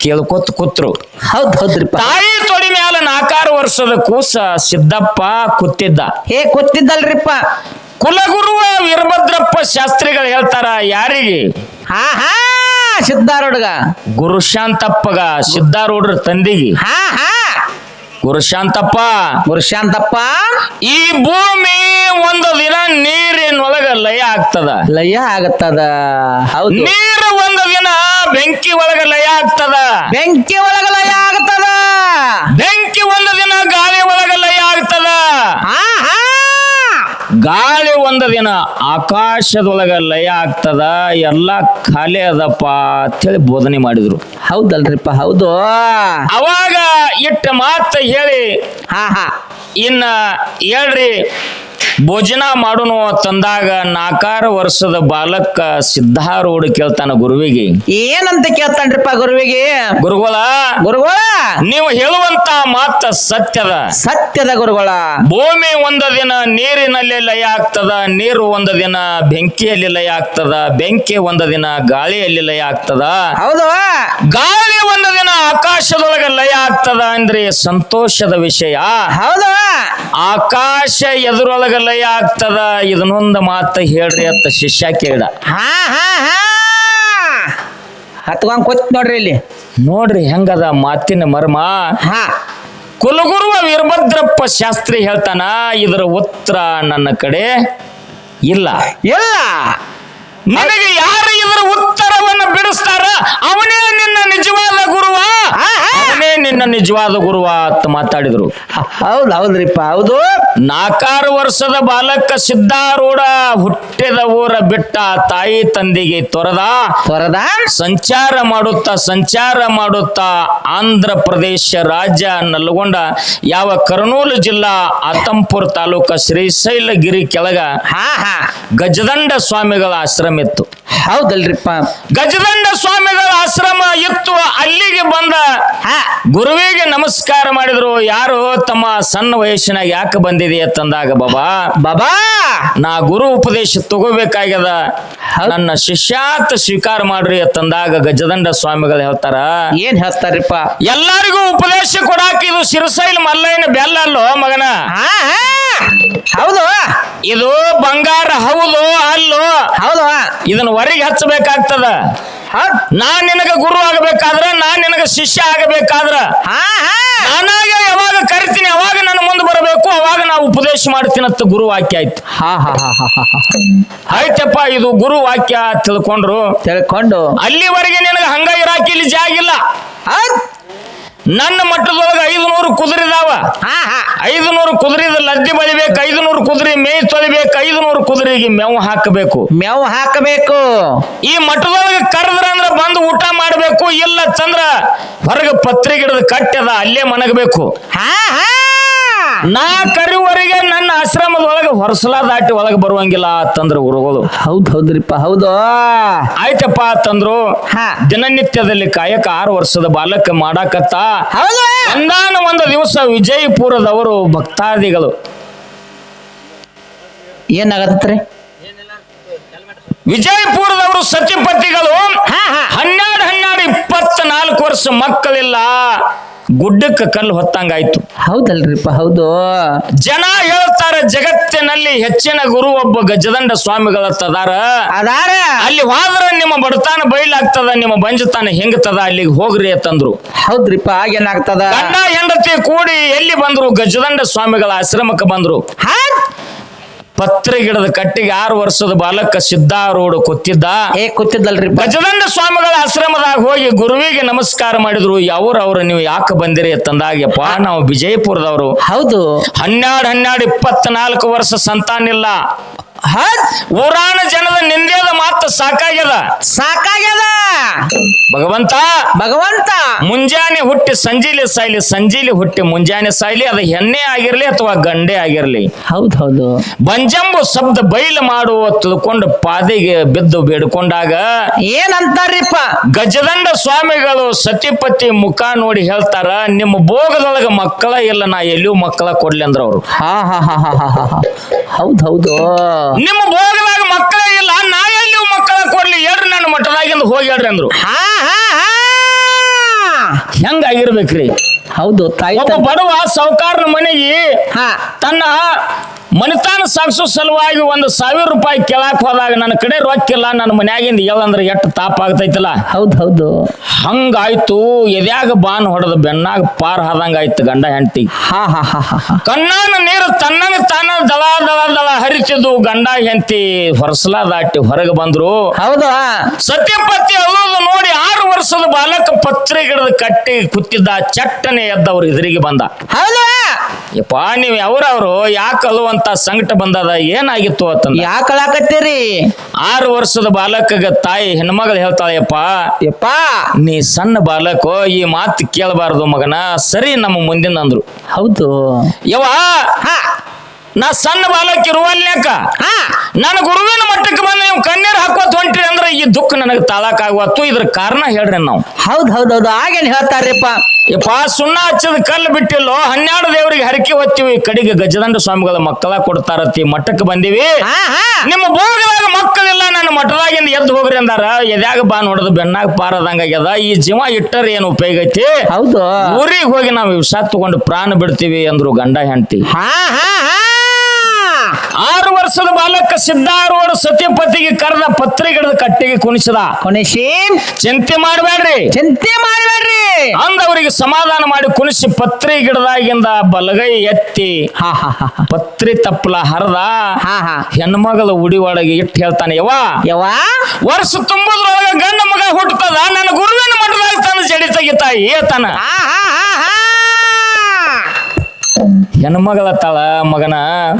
ಕೇಳ್ಕೊತ್ ಕೂತ್ರು. ಹೌದ್ ಹೌದ್ರಿಪ್ಪ ತಾಯಿ ತೊಡಿ ಮ್ಯಾಲ ನಾಕಾರು ವರ್ಷದ ಕೂಸ ಸಿದ್ದಪ್ಪ ಕೂತಿದ್ದ. ಹೇ ಕೂತಿದ್ದಲ್ರಿಪ್ಪ ಕುಲಗುರುವ ವೀರಭದ್ರಪ್ಪ ಶಾಸ್ತ್ರಿಗಳು ಹೇಳ್ತಾರ ಯಾರಿಗೆ? ಹಾ ಹಾ. ಸಿದ್ಧಾರೂಢಗ? ಗುರುಶಾಂತಪ್ಪಗ ಸಿದ್ಧಾರೂಢರ ತಂದಿಗೆ. ಹಾ ಹಾ. ಗುರುಶಾಂತಪ್ಪ ಗುರುಶಾಂತಪ್ಪ ಈ ಭೂಮಿ ಒಂದು ದಿನ ನೀರಿನೊಳಗ ಲಯ ಆಗ್ತದ. ಲಯ ಆಗತ್ತದ. ಹೌದು. ನೀರು ಒಂದು ದಿನ ಬೆಂಕಿ ಒಳಗ ಲಯ ಆಗ್ತದ. ಬೆಂಕಿ ಒಳಗ ಲಯ ಆಗ್ತದ ಬೆಂಕಿ ಒಂದು ದಿನ ಗಾಳಿ ಒಳಗ ಲಯ ಗಾಳಿ ಒಂದು ದಿನ ಆಕಾಶದೊಳಗ ಲಯ ಆಗ್ತದ ಎಲ್ಲ ಖಾಲಿ ಅದಪ್ಪ ಅಂತೇಳಿ ಬೋಧನೆ ಮಾಡಿದ್ರು. ಹೌದಲ್ರಿಪ್ಪ ಹೌದು. ಅವಾಗ ಇಟ್ಟ ಮಾತು ಹೇಳಿ ಹಾ ಹಾ. ಇನ್ನ ಹೇಳ್ರಿ ಭೋಜನ ಮಾಡೋನು ತಂದಾಗ ನಾಕಾರ ವರ್ಷದ ಬಾಲಕ ಸಿದ್ಧಾರೂಢ ಕೇಳ್ತಾನ ಗುರುವಿಗೆ. ಏನಂತ ಕೇಳ್ತಾನ್ರಿಪ್ಪ ಗುರುವಿಗೆ? ಗುರುಗಳ ಗುರುಗಳ! ನೀವು ಹೇಳುವಂತ ಮಾತ ಸತ್ಯದ. ಸತ್ಯದ ಗುರುಗಳ. ಭೂಮಿ ಒಂದ ದಿನ ನೀರಿನಲ್ಲಿ ಲಯ ಆಗ್ತದ ನೀರು ಒಂದ ದಿನ ಬೆಂಕಿಯಲ್ಲಿ ಲಯ ಆಗ್ತದ ಬೆಂಕಿ ಒಂದ ದಿನ ಗಾಳಿಯಲ್ಲಿ ಲಯ ಆಗ್ತದ. ಹೌದು. ಗಾಳಿ ಒಂದು ದಿನ ಆಕಾಶದೊಳಗೆ ಲಯ ಆಗ್ತದ ಅಂದ್ರೆ ಸಂತೋಷದ ವಿಷಯ. ಹೌದಾ? ಆಕಾಶ ಎದುರೊಳಗೆ ಲಯ ಆಗ್ತದ? ಇದನ್ನೊಂದು ಮಾತು ಹೇಳ್ರಿ ಅಂತ ಶಿಷ್ಯ ಕೇಳ ಹಾ ಹಾ ಹಾ. ಹತ್ಕೊಂಡ್ ಕೊತ್ ನೋಡ್ರಿ ಇಲ್ಲಿ. ನೋಡ್ರಿ ಹೆಂಗದ ಮಾತಿನ ಮರ್ಮ. ಹಾ. ಕುಲಗುರುವ ವೀರಭದ್ರಪ್ಪ ಶಾಸ್ತ್ರಿ ಹೇಳ್ತಾನ ಇದರ ಉತ್ತರ ನನ್ನ ಕಡೆ ಇಲ್ಲ. ಇಲ್ಲ. ನನಗೆ ಯಾರು ಇದರ ಉತ್ತರವನ್ನು ಬಿಡಿಸ್ತಾರ? ಅವನೇ ನಿನ್ನ ನಿಜವಾದ ಗುರುವ. ಅವನೇ ನಿನ್ನ ನಿಜವಾದ ಗುರುವ ಅಂತ ಮಾತಾಡಿದ್ರು. ಹೌದು ಹೌದ್ರಿಪ್ಪ ಹೌದು. ನಾಲ್ಕಾರು ವರ್ಷದ ಬಾಲಕ ಸಿದ್ಧಾರೂಢ ಹುಟ್ಟಿದ ಊರ ಬಿಟ್ಟ ತಾಯಿ ತಂದೆಗೆ ತೊರೆದ. ತೊರೆದ? ಸಂಚಾರ ಮಾಡುತ್ತಾ ಸಂಚಾರ ಮಾಡುತ್ತಾ ಆಂಧ್ರ ಪ್ರದೇಶ ರಾಜ್ಯ ನಲ್ಗೊಂಡ ಯಾವ ಕರ್ನೂಲು ಜಿಲ್ಲಾ ಆತಂಪುರ ತಾಲೂಕ ಶ್ರೀಶೈಲಗಿರಿ ಕೆಳಗ ಗಜದಂಡ ಸ್ವಾಮಿಗಳ ಆಶ್ರಮ ಇತ್ತು. ಹೌದಲ್ರಿಪ್ಪ. ಗಜದಂಡ ಸ್ವಾಮಿಗಳ ಆಶ್ರಮ ಇತ್ತು. ಅಲ್ಲಿಗೆ ಬಂದ ಹಾ. ಗುರುವಿಗೆ ನಮಸ್ಕಾರ ಮಾಡಿದ್ರು. ಯಾರು? ತಮ್ಮ ಸಣ್ಣ ವಯಸ್ಸಿನಾಗ ಯಾಕೆ ಬಂದಿದೆ ಅಂತಂದಾಗ ಬಾಬಾ? ಬಾಬಾ! ನಾ ಗುರು ಉಪದೇಶ ತಗೋಬೇಕಾಗ್ಯದ. ನನ್ನ ಶಿಷ್ಯಾತ್ ಸ್ವೀಕಾರ ಮಾಡ್ರಿ ಅಂತಂದಾಗ ಗಜದಂಡ ಸ್ವಾಮಿಗಳು ಹೇಳ್ತಾರ. ಏನ್ ಹೇಳ್ತಾರಪ್ಪ? ಎಲ್ಲರಿಗೂ ಉಪದೇಶ ಕೊಡಾಕ ಇದು ಶಿರಸೈಲ್ ಮಲ್ಲೈನ ಬೆಲ್ಲ ಅಲ್ಲೋ ಮಗನ? ಹೌದು. ಇದು ಬಂಗಾರ ಹೌದು ಅಲ್ಲೋ? ಹೌದು. ಇದನ್ನ ಹೊರಗೆ ಹಚ್ಚಬೇಕಾಗ್ತದ. ಹೌದ್ ನಾ ನಿನಗ ಗುರು ಆಗಬೇಕಾದ್ರ ನಾನ್ ನಿನಗ ಶಿಷ್ಯ ಆಗಬೇಕಾದ್ರ. ನಾನಾಗ ಯಾವಾಗ ಕರಿತೀನಿ ಅವಾಗ ನನ್ನ ಮುಂದೆ ಬರಬೇಕು ಅವಾಗ ನಾ ಉಪದೇಶ ಮಾಡ್ತೀನಿ ಅಂತ ಗುರು ವಾಕ್ಯ ಆಯ್ತು. ಆಯ್ತಪ್ಪ ಇದು ಗುರು ವಾಕ್ಯ ತಿಳ್ಕೊಂಡ್ರು. ತಿಳ್ಕೊಂಡು. ಅಲ್ಲಿವರೆಗೆ ನಿನಗೆ ಹಂಗ ಇರಾಕಿ ಇಲ್ಲಿ ಜಾಗಿಲ್ಲ ನನ್ನ ಮಟ್ಟದೊಳಗೆ ಐದು ನೂರು ಕುದುರಿದಾವ ಹಾ ಹಾ. ಐದು ನೂರು ಕುದುರೆದ ಲದ್ದಿ ಬಳಿಬೇಕು ಐದು ನೂರು ಕುದುರೆ ಮೇಯ್ ತೊಳಿಬೇಕು ಐದು ನೂರು ಕುದುರೆಗೆ ಮೇವು ಹಾಕಬೇಕು. ಮೇವು ಹಾಕಬೇಕು. ಈ ಮಠದೊಳಗೆ ಕರೆದ್ರ ಅಂದ್ರೆ ಬಂದು ಊಟ ಮಾಡಬೇಕು ಇಲ್ಲ ಚಂದ್ರ ಹೊರಗೆ ಪತ್ರೆ ಗಿಡದ ಕಟ್ಟದ ಅಲ್ಲೇ ಮನಗಬೇಕು. ಹಾ ಹಾ. ನಾ ಕರಿವರೆಗೆ ನನ್ನ ಆಶ್ರಮದೊಳಗೆ ಹೊರಸಲ ದಾಟಿ ಒಳಗೆ ಬರುವಂಗಿಲ್ಲ ಅಂತಂದ್ರು ಗುರುಗಳು. ಹೌದು ಹೌದ್ರಿಪ್ಪ ಹೌದು. ಆಯ್ತಪ್ಪ ಅಂತಂದ್ರು ಹಾ. ದಿನನಿತ್ಯದಲ್ಲಿ ಕಾಯಕ ಆರು ವರ್ಷದ ಬಾಲಕ ಮಾಡಾಕತ್ತ. ಹೌದು. ಒಂದಾನ ಒಂದು ದಿವಸ ವಿಜಯಪುರದವರು ಭಕ್ತಾದಿಗಳು. ಏನಾಗತ್ತೆ ವಿಜಯಪುರದವರು ಸತಿಪತಿಗಳು. ಹಾ ಹಾ. ಹನ್ನೆರಡು ಹನ್ನೆರಡು ಇಪ್ಪತ್ನಾಲ್ಕು ವರ್ಷ ಮಕ್ಕಳಿಲ್ಲ. ಗುಡ್ಡಕ್ಕೆ ಕಲ್ಲು ಹೊತ್ತಂಗಾಯ್ತು. ಹೌದಲ್ರಿಪ್ಪ ಹೌದು. ಜನ ಹೇಳ್ತಾರೆ ಜಗತ್ತಿನಲ್ಲಿ ಹೆಚ್ಚಿನ ಗುರು ಒಬ್ಬ ಗಜದಂಡ ಸ್ವಾಮಿಗಳ ತದಾರ ಅದಾರ. ಅಲ್ಲಿ ಹೋದ್ರ ನಿಮ್ಮ ಬಡತಾನ ಬಯಲಾಗ್ತದ ನಿಮ್ಮ ಬಂಜತನ ಹೆಂಗತದ ಅಲ್ಲಿಗೆ ಹೋಗ್ರಿ ಅಂತಂದ್ರು. ಹೌದ್ರಿಪ್ಪ ಆಗೇನಾಗ್ತದ ಗಂಡ ಹೆಂಡತಿ ಕೂಡಿ ಎಲ್ಲಿ ಬಂದ್ರು ಗಜದಂಡ ಸ್ವಾಮಿಗಳ ಆಶ್ರಮಕ್ಕೆ ಬಂದ್ರು. ಹಾ? ಪತ್ರೆ ಗಿಡದ ಕಟ್ಟಿಗೆ ಆರು ವರ್ಷದ ಬಾಲಕ ಸಿದ್ಧಾರೂಢ ಕೂತಿದ್ದ. ಏ ಕೂತಿದ್ದಲ್ರಿ. ಭಜದಂಡ ಸ್ವಾಮಿಗಳ ಆಶ್ರಮದಾಗ ಹೋಗಿ ಗುರುವಿಗೆ ನಮಸ್ಕಾರ ಮಾಡಿದ್ರು. ಯಾವ್ರ ಅವ್ರು ನೀವು ಯಾಕೆ ಬಂದಿರಿ ಅಂತಂದಾಗಪ್ಪ ನಾವು ವಿಜಯಪುರದವರು. ಹೌದು. ಹನ್ನೆರಡು ಹನ್ನೆರಡು ಇಪ್ಪತ್ನಾಲ್ಕು ವರ್ಷ ಸಂತಾನ ಹೌದ್. ಊರಾಣ ಜನದ ನಿಂದೆದ ಮಾತು ಸಾಕಾಗ್ಯದ. ಸಾಕಾಗ್ಯದ. ಭಗವಂತ. ಭಗವಂತ. ಮುಂಜಾನೆ ಹುಟ್ಟಿ ಸಂಜೀಲಿ ಸಾಯ್ಲಿ ಸಂಜೀಲಿ ಹುಟ್ಟಿ ಮುಂಜಾನೆ ಸಾಯ್ಲಿ ಅದು ಹೆಣ್ಣೆ ಆಗಿರ್ಲಿ ಅಥವಾ ಗಂಡೆ ಆಗಿರ್ಲಿ. ಹೌದೌದು ಹೌದು. ಬಂಜಂಬು ಶಬ್ದ ಬೈಲು ಮಾಡುವ ತಿಳ್ಕೊಂಡು ಪಾದಿಗೆ ಬಿದ್ದು ಬೇಡ್ಕೊಂಡಾಗ ಏನಂತಾರಿಪ್ಪ? ಗಜದಂಡ ಸ್ವಾಮಿಗಳು ಸತಿಪತಿ ಮುಖ ನೋಡಿ ಹೇಳ್ತಾರ ನಿಮ್ಮ ಭೋಗದೊಳಗ ಮಕ್ಕಳ ಇಲ್ಲ ನಾ ಎಲ್ಲಿಯೂ ಮಕ್ಕಳ ಕೊಡ್ಲಿ ಅಂದ್ರ ಅವ್ರು ಹಾ ಹಾ ಹಾ ಹಾ ಹಾ ಹಾ. ಹಾ ಹೌದು. ನಿಮ್ಮ ಭೋಗದಾಗ ಮಕ್ಕಳೇ ಇಲ್ಲ ನಾ ನೀವು ಮಕ್ಕಳ ಕೊಡ್ಲಿ ಹೇಳ್ರಿ ನನ್ನ ಮಠದಾಗಿಂದ ಹೋಗಿ ಹೇಳ್ರಿ ಅಂದ್ರು. ಹಾ ಹಾ ಹಾ. ಹೆಂಗಾಗಿರ್ಬೇಕ್ರಿ? ಹೌದು ತಾಯಿ ಒಬ್ಬ ಬಡವ ಸಾವುಕಾರನ ಮನೆಗೆ ಹಾ. ತನ್ನ ಮನಿತಾನ ಸಾಗಿಸೋ ಸಲುವಾಗಿ ಒಂದು ಸಾವಿರ ರೂಪಾಯಿ ಕೇಳಾಕ್ ಹೋದಾಗ ನನ್ನ ಕಡೆ ರೊಕ್ಕಿಲ್ಲ ನನ್ನ ಮನ್ಯಾಗಿಂದ ಎಲ್ಲಂದ್ರೆ ಎಷ್ಟು ತಾಪ ಆಗ್ತೈತಲ್ಲ? ಹೌದು ಹೌದು. ಹಂಗಾಯ್ತು ಎದ್ಯಾಗ ಬಾನ್ ಹೊಡೆದ ಬೆನ್ನಾಗ ಪಾರ್ ಆದಂಗಾಯ್ತು ಗಂಡ ಹೆಂಡತಿ. ಹಾ ಹಾ ಹಾ ಕಣ್ಣಾನ ನೀರು ತನ್ನಂಗ ತಾನ ದಳ ದಳ ದಳ ಹರಿಸಿದ್ವು ಗಂಡ ಹೆಂಡತಿ ಹೊರಸಲ ದಾಟಿ ಹೊರಗೆ ಬಂದ್ರು. ಹೌದಾ? ಸತ್ಯಪತಿ ಅಲ್ಲೋದು ನೋಡಿ ಆರು ವರ್ಷದ ಬಾಲಕ ಪತ್ರೆ ಗಿಡದ ಕಟ್ಟಿ ಕುತ್ತಿದ್ದ ಚಟ್ಟನೆ ಎದ್ದವ್ರು ಎದುರಿಗೆ ಬಂದ. ಹೌದು? ಯಪ್ಪ ನೀವ್ ಯಾವ್ರವ್ರು? ಯಾಕೆ ಅಲ್ಲುವಂತ ಸಂಕಟ ಬಂದದ ಏನಾಗಿತ್ತು ಅಂತ ಯಾಕೆ ಅಳಾಕತ್ತೀರಿ ಆರು ವರ್ಷದ ಬಾಲಕಗ ತಾಯಿ ಹೆಣ್ಮಗಳು ಹೇಳ್ತಾಳೆಯಪ್ಪ ಯಪ್ಪ! ನೀ ಸಣ್ಣ ಬಾಲಕೋ ಈ ಮಾತು ಕೇಳಬಾರದು ಮಗನ ಸರಿ ನಮ್ಮ ಮುಂದಿನ ಅಂದ್ರು. ಹೌದು. ಯವ್ವ ಹಾ. ನಾ ಸಣ್ಣ ಬಾಲಕ ಇರುವಲ್ನ್ಯಾಕ ಹಾ. ನನ್ನ ಗುರುವಿನ ಮಟ್ಟಕ್ಕೆ ಬಂದು ನೀವು ಕಣ್ಣೀರು ಹಾಕೋತ್ ಹೊಂಟ್ರಿ ಅಂದ್ರೆ ಈ ದುಃಖ ನನಗೆ ತಾಳಕ್ಕಾಗುವತ್ತು ಇದ್ರ ಕಾರಣ ಹೇಳ್ರಿ ನಾವು. ಹೌದ್ ಹೌದ್ ಹೌದು ಆಗೇನ್ ಹೇಳ್ತಾರ್ರಿಪ್ಪ. ಯಪ್ಪ ಸುಣ್ಣ ಹಚ್ಚದ ಕಲ್ಲು ಬಿಟ್ಟಿಲ್ಲೋ ಹನ್ನೆರಡು ದೇವರಿಗೆ ಹರಕೆ ಹೊತ್ತೀವಿ. ಕಡೆಗೆ ಗಜದಂಡ ಸ್ವಾಮಿಗಳ ಮಕ್ಕಳ ಕೊಡ್ತಾರತಿ ಮಠಕ್ಕೆ ಬಂದೀವಿ. ಹಾ ಹಾ. ನಿಮ್ಮ ಭೋಗದಾಗ ಮಕ್ಕಳಿಲ್ಲ ನನ್ನ ಮಠದಾಗಿಂದ ಎದ್ದು ಹೋಗ್ರಿ ಅಂದಾರ. ಎದ್ಯಾಗ ಬಾ ನೋಡದು ಬೆನ್ನಾಗ ಪಾರದಂಗ ಆಗ್ಯದ. ಈ ಜೀವ ಇಟ್ಟರೆ ಏನು ಉಪಯೋಗ ಐತಿ? ಹೌದು. ಊರಿಗೆ ಹೋಗಿ ನಾವು ವಿಷ ತಗೊಂಡು ಪ್ರಾಣ ಬಿಡ್ತೀವಿ ಅಂದ್ರು ಗಂಡ ಹೆಂಡತಿ. ಹಾ ಹಾ ಹಾ. ಆರು ವರ್ಷದ ಬಾಲಕ ಸಿದ್ಧಾರೂಢ ಸತ್ಯಪತಿಗೆ ಕರೆದ ಪತ್ರಿಗಿಡದ ಕಟ್ಟಿಗೆ ಕುಣಿಸಿದ. ಕೊನೆಸಿ ಚಿಂತೆ ಮಾಡಬೇಡ್ರಿ. ಚಿಂತೆ ಮಾಡಬೇಡ್ರಿ. ಅಂದವರಿಗೆ ಸಮಾಧಾನ ಮಾಡಿ ಕುಣಿಸಿ ಪತ್ರಿ ಗಿಡದಾಗಿಂದ ಬಲಗೈ ಎತ್ತಿ ಹಾ ಹಾ ಹಾ ಹಾ. ಪತ್ರಿ ತಪ್ಪಲ ಹರದ ಹಾ ಹಾ. ಹೆಣ್ಮಗಳ ಉಡಿ ಒಳಗೆ ಇಟ್ಟು ಹೇಳ್ತಾನೆ ಯವ್ವ. ಯವ್ವ. ವರ್ಷ ತುಂಬದ್ರೊಳಗ ಗಂಡ ಮಗ ಹುಟ್ಟದ ನನ್ನ ಗುರುವಿನ ಮಠದಾಗ ತನ್ನ ಜಡಿ ತೆಗಿತಾ ಏತನ. ಹಾ ಹಾ ಹಾ ಹಾ ಹೆಣ್ಮಗಳ ತಳ ಮಗನ.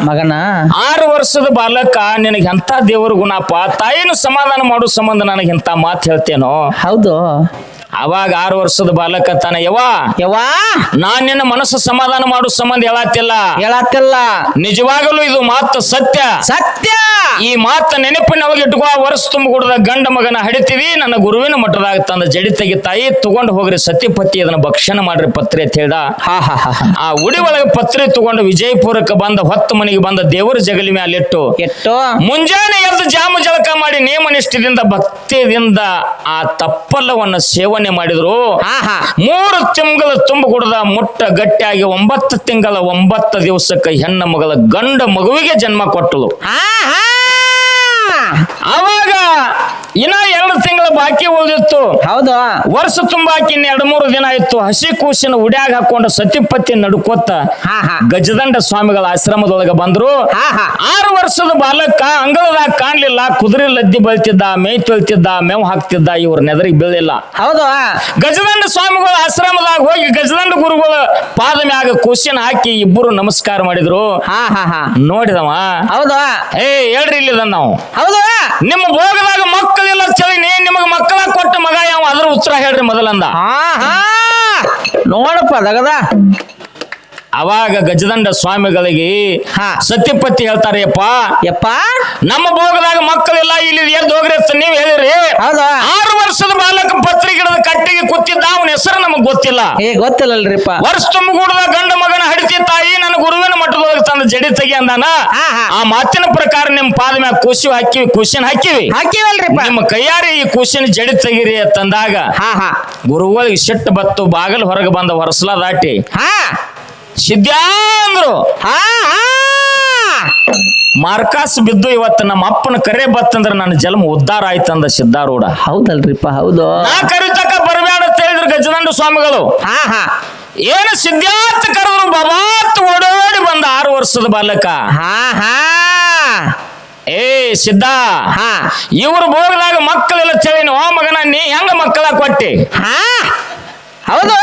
ಮಗನ. ಆರು ವರ್ಷದ ಬಾಲಕ ನಿನಗೆ ಎಂತ ದೇವರ ಗುಣಪ್ಪ ತಾಯಿನ ಸಮಾಧಾನ ಮಾಡೋ ಸಂಬಂಧ ನನಗೆ ಇಂಥ ಮಾತು ಹೇಳ್ತೇನೋ. ಹೌದು. ಅವಾಗ ಆರು ವರ್ಷದ ಬಾಲಕ ತಾನ. ಯವಾ ಯವಾ ನಾನ್ ನಿನ್ನ ಮನಸ್ಸು ಸಮಾಧಾನ ಮಾಡೋ ಸಂಬಂಧ ಹೇಳತ್ತಿಲ್ಲ. ಹೇಳತ್ತಿಲ್ಲ. ನಿಜವಾಗಲೂ ಇದು ಮಾತು ಸತ್ಯ. ಸತ್ಯ. ಈ ಮಾತ ನೆನಪಿನವಾಗ ಇಟ್ಕೋ ವರ್ಷ ತುಂಬ ಗಂಡ ಮಗನ ಹಡಿತೀವಿ ನನ್ನ ಗುರುವಿನ ಮಠದಾಗ ತಂದ ಜಡಿ ತೆಗಿತಾಯಿ ತಗೊಂಡು ಹೋಗ್ರಿ ಸತ್ಯಪತಿ ಅದನ್ನ ಭಕ್ಷಣ ಮಾಡ್ರಿ ಪತ್ರಿ ಅಂತ ಹೇಳ್ದ. ಹಾ ಹಾ ಹಾ ಹಾ. ಆ ಉಡಿ ಒಳಗೆ ಪತ್ರಿ ತಗೊಂಡು ವಿಜಯಪುರಕ್ಕೆ ಬಂದ ಹೊತ್ತು ಮನೆಗೆ ಬಂದ ದೇವರ ಜಗಲಿ ಮ್ಯಾಲಿಟ್ಟು ಇಟ್ಟು ಮುಂಜಾನೆ ಎದ್ದು ಜಾಮ ಜಳಕ ಮಾಡಿ ನೇಮನಿಷ್ಠದಿಂದ ಭಕ್ತಿಯಿಂದ ಆ ತಪ್ಪಲ್ಲವನ್ನು ಸೇವನೆ ಮಾಡಿದ್ರು. ಹಾ ಹಾ. ಮೂರು ತಿಂಗಳ ತುಂಬ ಕುಡ್ದ ಮುಟ್ಟ ಗಟ್ಟಿಯಾಗಿ ಒಂಬತ್ತು ತಿಂಗಳ ಒಂಬತ್ತು ದಿವಸಕ್ಕೆ ಹೆಣ್ಣ ಮಗಳ ಗಂಡ ಮಗುವಿಗೆ ಜನ್ಮ ಕೊಟ್ಟಳು. ಅವಾಗ ಇನ್ನ ಎರಡು ತಿಂಗಳ ಬಾಕಿ ಉಳಿದಿತ್ತು. ಹೌದು. ವರ್ಷ ತುಂಬಾ ಇನ್ನ ಎರಡು ಮೂರು ದಿನ ಆಯ್ತು ಹಸಿ ಕೂಸಿನ ಉಡ್ಯಾಗ ಹಾಕೊಂಡು ಸತಿಪತಿ ನಡ್ಕೋತ ಗಜದಂಡ ಸ್ವಾಮಿಗಳ ಆಶ್ರಮದೊಳಗೆ ಬಂದ್ರು. ಆರು ವರ್ಷದ ಬಾಲಕ ಅಂಗಳದಾಗ ಕಾಣ್ಲಿಲ್ಲ ಕುದುರೆ ಲದ್ದಿ ಬೆಳ್ತಿದ್ದ ಮೇಯ್ ತೊಳ್ತಿದ್ದ ಮೇವ್ ಹಾಕ್ತಿದ್ದ ಇವ್ರ ನೆದರಿಗೆ ಬೀಳಿಲ್ಲ ಹೌದು. ಗಜದಂಡ ಸ್ವಾಮಿಗಳ ಆಶ್ರಮದಾಗ ಹೋಗಿ ಗಜದಂಡ ಗುರುಗಳ ಪಾದ ಮ್ಯಾಗ ಕೂಸಿನ ಹಾಕಿ ಇಬ್ಬರು ನಮಸ್ಕಾರ ಮಾಡಿದ್ರು. ನೋಡಿದವ? ಹೌದು. ಏ ಹೇಳ್ರಿ ಇಲ್ಲಿದ ನಾವು. ಹೌದು. ನಿಮ್ಮ ಭೋಗದಾಗ ಮಕ್ಕಳಿಲ್ಲ ಚಳಿನಿ ನಿಮಗೆ ಮಕ್ಕಳ ಕೊಟ್ಟ ಮಗ ಯಾವ? ಅದ್ರ ಉತ್ತರ ಹೇಳ್ರಿ ಮೊದಲಂದ. ಹಾ ಹಾ ನೋಡಪ್ಪ, ದಗದ. ಅವಾಗ ಗಜದಂಡ ಸ್ವಾಮಿಗಳಿಗೆ ಹಾ. ಸತ್ಯಪತಿ ಹೇಳ್ತಾರೆ ಯಪ್ಪ ನಮ್ಮ ಭೋಗದಾಗ ಮಕ್ಕಳಿಲ್ಲ ಇಲ್ಲಿ ಎದ್ದು ಹೋಗ್ರಿ ಅಂತ ನೀವ್ ಹೇಳಿರಿ. ಹೌದಾ? ಆರು ವರ್ಷದ ಬಾಲಕ ಪತ್ರಿಕಿಡದ ಕಟ್ಟಿಗೆ ಕೂತಿದ್ದ ಅವನ ಹೆಸರು ನಮಗ್ ಗೊತ್ತಿಲ್ಲ. ಏ ಗೊತ್ತಿಲ್ಲಲ್ರಿಪ್ಪ. ವರ್ಷ ತುಂಬಗೂಡದ ಗಂಡ ಮಗನ ಹಡಿತಿ ತಾಯಿ ನನ್ನ ಗುರುವಿನ ಮಠದೊಳಗೆ ತಂದ ಜಡಿ ತೆಗಿ ಅಂದಾನ. ಹಾ, ಹಾ. ಆ ಮಾತಿನ ಪ್ರಕಾರ ನಿಮ್ ಪಾದ ಮ್ಯಾಗ ಕುಸಿ ಹಾಕಿವಿ ಕುಸಿನ ಹಾಕಿವಿ. ಹಾಕಿವಲ್ರಿಪ್ಪ. ನಿಮ್ಮ ಕೈಯಾರಿ ಈ ಕುಶಿನ ಜಡಿ ತೆಗಿರಿ ಅಂತಂದಾಗ ಹಾ ಹಾ. ಗುರುಗಳಿಗೆ ಸಿಟ್ಟು ಬತ್ತು ಬಾಗಲ್ ಹೊರಗೆ ಬಂದ ಹೊರಸಲ ದಾಟಿ. ಹಾ. ಸಿದ್ಯಾ ಅಂದ್ರು. ಹಾ ಮಾರ್ಕಾಸ್ ಬಿದ್ದು ಇವತ್ತು ನಮ್ಮ ಅಪ್ಪನ ಕರೆ ಬತ್ತಂದ್ರೆ ನನ್ನ ಜನ್ಮ ಉದ್ಧಾರ ಆಯ್ತಂದ ಸಿದ್ಧಾರೂಢ. ಹೌದಲ್ರಿಪ್ಪ ಹೌದು. ನಾ ಕರಿತಕ್ಕ ಬರಬೇಡ ಅಂತ ಹೇಳಿದ್ರು ಗಜದಂಡ ಸ್ವಾಮಿಗಳು. ಹಾ ಹಾ. ಏನು ಸಿದ್ಧಾರ್ಥ ಕರೆದ್ರು ಬಬಾತ್ ಓಡೋಡಿ ಬಂದ ಆರು ವರ್ಷದ ಬಾಲಕ. ಹಾ ಹಾ. ಏ ಸಿದ್ಧ ಹಾ. ಇವ್ರ ಭೋಗದಾಗ ಮಕ್ಕಳೆಲ್ಲ ಚಳಿನ ಓ ಮಗನ ನೀ ಹೆಂಗ ಮಕ್ಕಳ ಕೊಟ್ಟಿ? ಹಾ. ಹೌದು.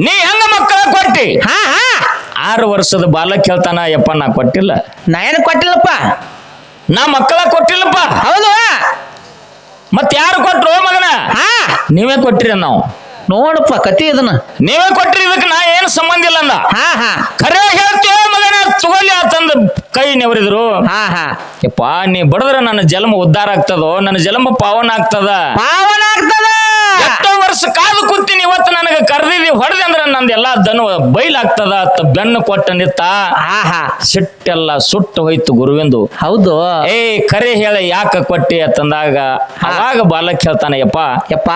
ನೀ ಹೆಂಗ ಮಕ್ಕಳ ಕೊಟ್ಟಿ? ಹಾ ಹಾ. ಆರು ವರ್ಷದ ಬಾಲಕ ಕೇಳ್ತಾನ ಯಪ್ಪ ನಾ ಕೊಟ್ಟಿಲ್ಲ. ನಾ ಏನು ಕೊಟ್ಟಿಲ್ಲಪ್ಪ? ನಾ ಮಕ್ಕಳ ಕೊಟ್ಟಿಲ್ಲಪ್ಪ. ಹೌದು. ಮತ್ ಯಾರು ಕೊಟ್ರು ಮಗನ? ಹಾ. ನೀವೇ ಕೊಟ್ಟಿರಿ ನಾವು ನೋಡಪ್ಪ ಕತಿ ಇದನ್ನ. ನೀವೇ ಕೊಟ್ಟಿರಿ ಇದಕ್ಕೆ ನಾ ಏನು ಸಂಬಂಧ ಇಲ್ಲ ಅಂದ. ಹಾ ಹಾ. ಖರೆ ಹೇಳ್ತೀವ ಮಗನ? ತಗೊಳ್ಳಿ ಆತಂದ ಕೈ ನೆವರಿದ್ರು. ಹಾ ಹಾ. ಯಪ್ಪ ನೀ ಬಡದ್ರ ನನ್ನ ಜನ್ಮ ಉದ್ಧಾರ ಆಗ್ತದೋ? ನನ್ನ ಜನ್ಮ ಪಾವನ ಆಗ್ತದ? ಪಾವನ ಆಗ್ತದ. ಎಷ್ಟೋ ವರ್ಷ ಕಾದು ಇವತ್ತು ಅಂದ್ರೆ ಹೊಡೆದೆ ಅಂದ್ರೆ ನಂದೆಲ್ಲ ದನ ಬೈಲಾಗ್ತದ ಅಂತ ಬೆನ್ನು ಕೊಟ್ಟ ನಿತ್ತ. ಆಹಾ. ಸಿಟ್ಟೆಲ್ಲ ಸುಟ್ಟು ಹೋಯ್ತು ಗುರುವಿಂದು. ಹೌದು. ಏ ಕರೆ ಹೇಳ ಯಾಕ ಕೊಟ್ಟಿ ಅಂತಂದಾಗ ಆಗ ಬಾಲಕ್ ಹೇಳ್ತಾನೆ ಯಪ್ಪ ಯಪ್ಪ.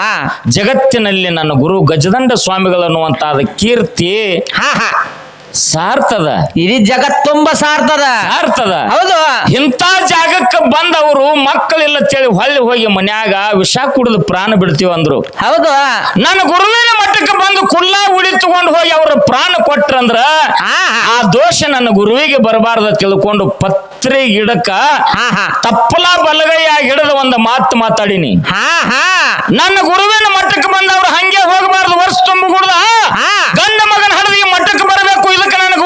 ಜಗತ್ತಿನಲ್ಲಿ ನನ್ನ ಗುರು ಗಜದಂಡ ಸ್ವಾಮಿಗಳು ಅನ್ನುವಂತಾದ ಕೀರ್ತಿ ಹಾ ಹಾ. ಸಾರ್ತದ ಇಡೀ ಜಗತ್ ತುಂಬಾ ಸಾರ್ತದ ಸಾರ್ತದ ಹೌದು. ಇಂತ ಜಾಗಕ್ಕೆ ಬಂದವರು ಮಕ್ಕಳಿಲ್ಲ ತಿಳಿ ಹೊಳ್ಳಿ ಹೋಗಿ ಮನ್ಯಾಗ ವಿಷ ಕುಡಿದು ಪ್ರಾಣ ಬಿಡ್ತೀವಿ ಅಂದ್ರು. ಹೌದು. ನನ್ನ ಗುರುವಿನ ಮಟ್ಟಕ್ಕೆ ಬಂದು ಕುಲ್ಲ ಉಳಿ ತಗೊಂಡು ಹೋಗಿ ಅವ್ರ ಪ್ರಾಣ ಕೊಟ್ರಂದ್ರ ಆ. ದೋಷ ನನ್ನ ಗುರುವಿಗೆ ಬರಬಾರ್ದ ತಿಳ್ಕೊಂಡು ಪತ್ರಿ ಗಿಡಕ್ಕ ತಪ್ಪಲ ಬಲಗೈ ಬಲಗೈಯ ಹಿಡಿದ ಒಂದು ಮಾತು ಮಾತಾಡಿನಿ. ನನ್ನ ಗುರುವಿನ ಮಟ್ಟಕ್ಕೆ ಬಂದವ್ರು ಹಂಗೆ ಹೋಗಬಾರ್ದು ವರ್ಷ ತುಂಬ. ಗಂಡ ಮಗನ ಹಡದಿ ಮಟ್ಟಕ್ಕೆ ಬರಬೇಕು ಇದಕ್ಕೆ ನನ್ನ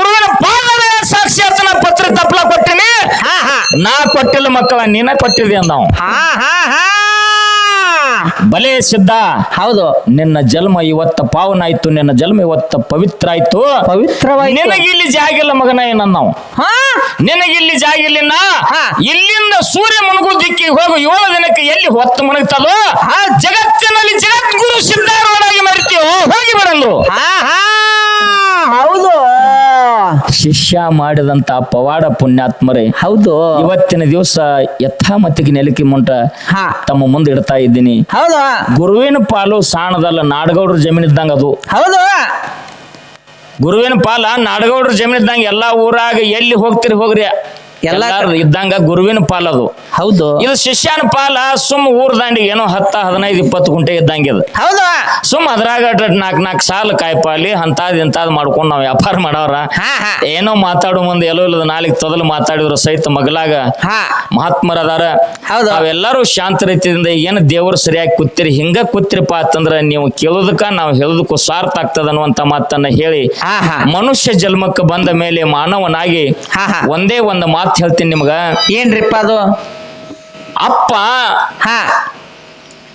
ಗಂಡು ಮಕ್ಕಳ ನೀನ ಕೊಟ್ಟಿದೆ ಅಂದವ. ಹಾ ಹಾ ಹಾ. ಬಲೆ ಸಿದ್ಧ. ಹೌದು. ನಿನ್ನ ಜನ್ಮ ಇವತ್ತ ಪಾವನ ಆಯ್ತು ನಿನ್ನ ಜನ್ಮ ಇವತ್ತ ಪವಿತ್ರ ಆಯ್ತು ಪವಿತ್ರವಾಗಿ ನಿನಗಿಲ್ಲಿ ಜಾಗಿಲ್ಲ ಮಗನ ಏನನ್ನವ್. ಹಾ? ನಿನಗಿಲ್ಲಿ ಜಾಗಿಲ್ಲಿನ. ಇಲ್ಲಿಂದ ಸೂರ್ಯ ಮುಳುಗು ದಿಕ್ಕಿಗೆ ಹೋಗು ಏಳು ದಿನಕ್ಕೆ ಎಲ್ಲಿ ಹೊತ್ತು ಮುಳುಗ್ತದೋ ಆ ಜಗತ್ತಿನಲ್ಲಿ ಜಗದ್ಗುರು ಸಿದ್ಧಾರೂಢಾಗಿ ಮರಿತೀವೋ ಹೋಗಿ ಬರಂದ್ರು ಹಾ ಹಾ. ಶಿಷ್ಯ ಮಾಡಿದಂತ ಪವಾಡ ಪುಣ್ಯಾತ್ಮರೇ ಹೌದು. ಇವತ್ತಿನ ದಿವಸ ಯಥಾಮತಿಗೆ ನೆಲಕಿ ಮುಂಟ ಹಾ. ತಮ್ಮ ಮುಂದೆ ಇಡ್ತಾ ಇದ್ದೀನಿ. ಹೌದು. ಗುರುವಿನ ಪಾಲು ಸಾಣದಲ್ಲ ನಾಡಗೌಡ್ರ ಜಮೀನ್ ಇದ್ದಂಗ ಅದು. ಹೌದು. ಗುರುವಿನ ಪಾಲ ನಾಡಗೌಡ್ರ ಜಮೀನ್ ಇದ್ದಂಗ ಎಲ್ಲಾ ಊರಾಗ ಎಲ್ಲಿ ಹೋಗ್ತಿರಿ ಹೋಗ್ರಿ. ಎಲ್ಲಾರು ಇದ್ದಂಗ ಗುರುವಿನ ಪಾಲದು ಹೌದು. ಇದು ಶಿಷ್ಯನ ಪಾಲ ಸುಮ್ ಊರ್ ದಾಂಡಿಗೆ ಏನೋ ಹತ್ತ ಹದಿನೈದು ಇಪ್ಪತ್ತು ಗುಂಟೆ ಇದ್ದಂಗ ಇದು. ಹೌದು. ಸುಮ್ ಅದ್ರಾಗ ನಾಲ್ಕು ನಾಲ್ಕು ಸಾಲ ಕಾಯಿಪಾಲಿ ಅಂತಾದ್ ಇಂತಾದ್ ಮಾಡ್ಕೊಂಡು ನಾವ್ ವ್ಯಾಪಾರ ಮಾಡವ್ರ. ಏನೋ ಮಾತಾಡೋ ಮುಂದೆ ಎಲ್ಲೋ ಇಲ್ಲದ ನಾಲಿಗೆ ತೊದಲು ಮಾತಾಡಿದ್ರು ಸಹಿತ ಮಗಲಾಗ ಹಾ. ಮಹಾತ್ಮರ ಅದಾರ ಹೌದು. ನಾವೆಲ್ಲರೂ ಶಾಂತ ರೀತಿಯಿಂದ ಏನು ದೇವರು ಸರಿಯಾಗಿ ಕೂತಿರಿ ಹಿಂಗ ಕೂತಿರಿಪ್ಪ ಅಂತಂದ್ರ ನೀವು ಕೇಳೋದಕ್ಕ ನಾವು ಹೇಳೋದಕ್ಕೂ ಸ್ವಾರ್ಥ ಆಗ್ತದ ಅನ್ನುವಂತ ಮಾತನ್ನ ಹೇಳಿ ಮನುಷ್ಯ ಜನ್ಮಕ್ಕೆ ಬಂದ ಮೇಲೆ ಮಾನವನಾಗಿ ಒಂದೇ ಒಂದು ಮಾತು ಹೇಳ್ತೀನಿ ನಿಮ್ಗ. ಏನ್ರಿಪ್ಪ ಅದು? ಅಪ್ಪ ಹಾ.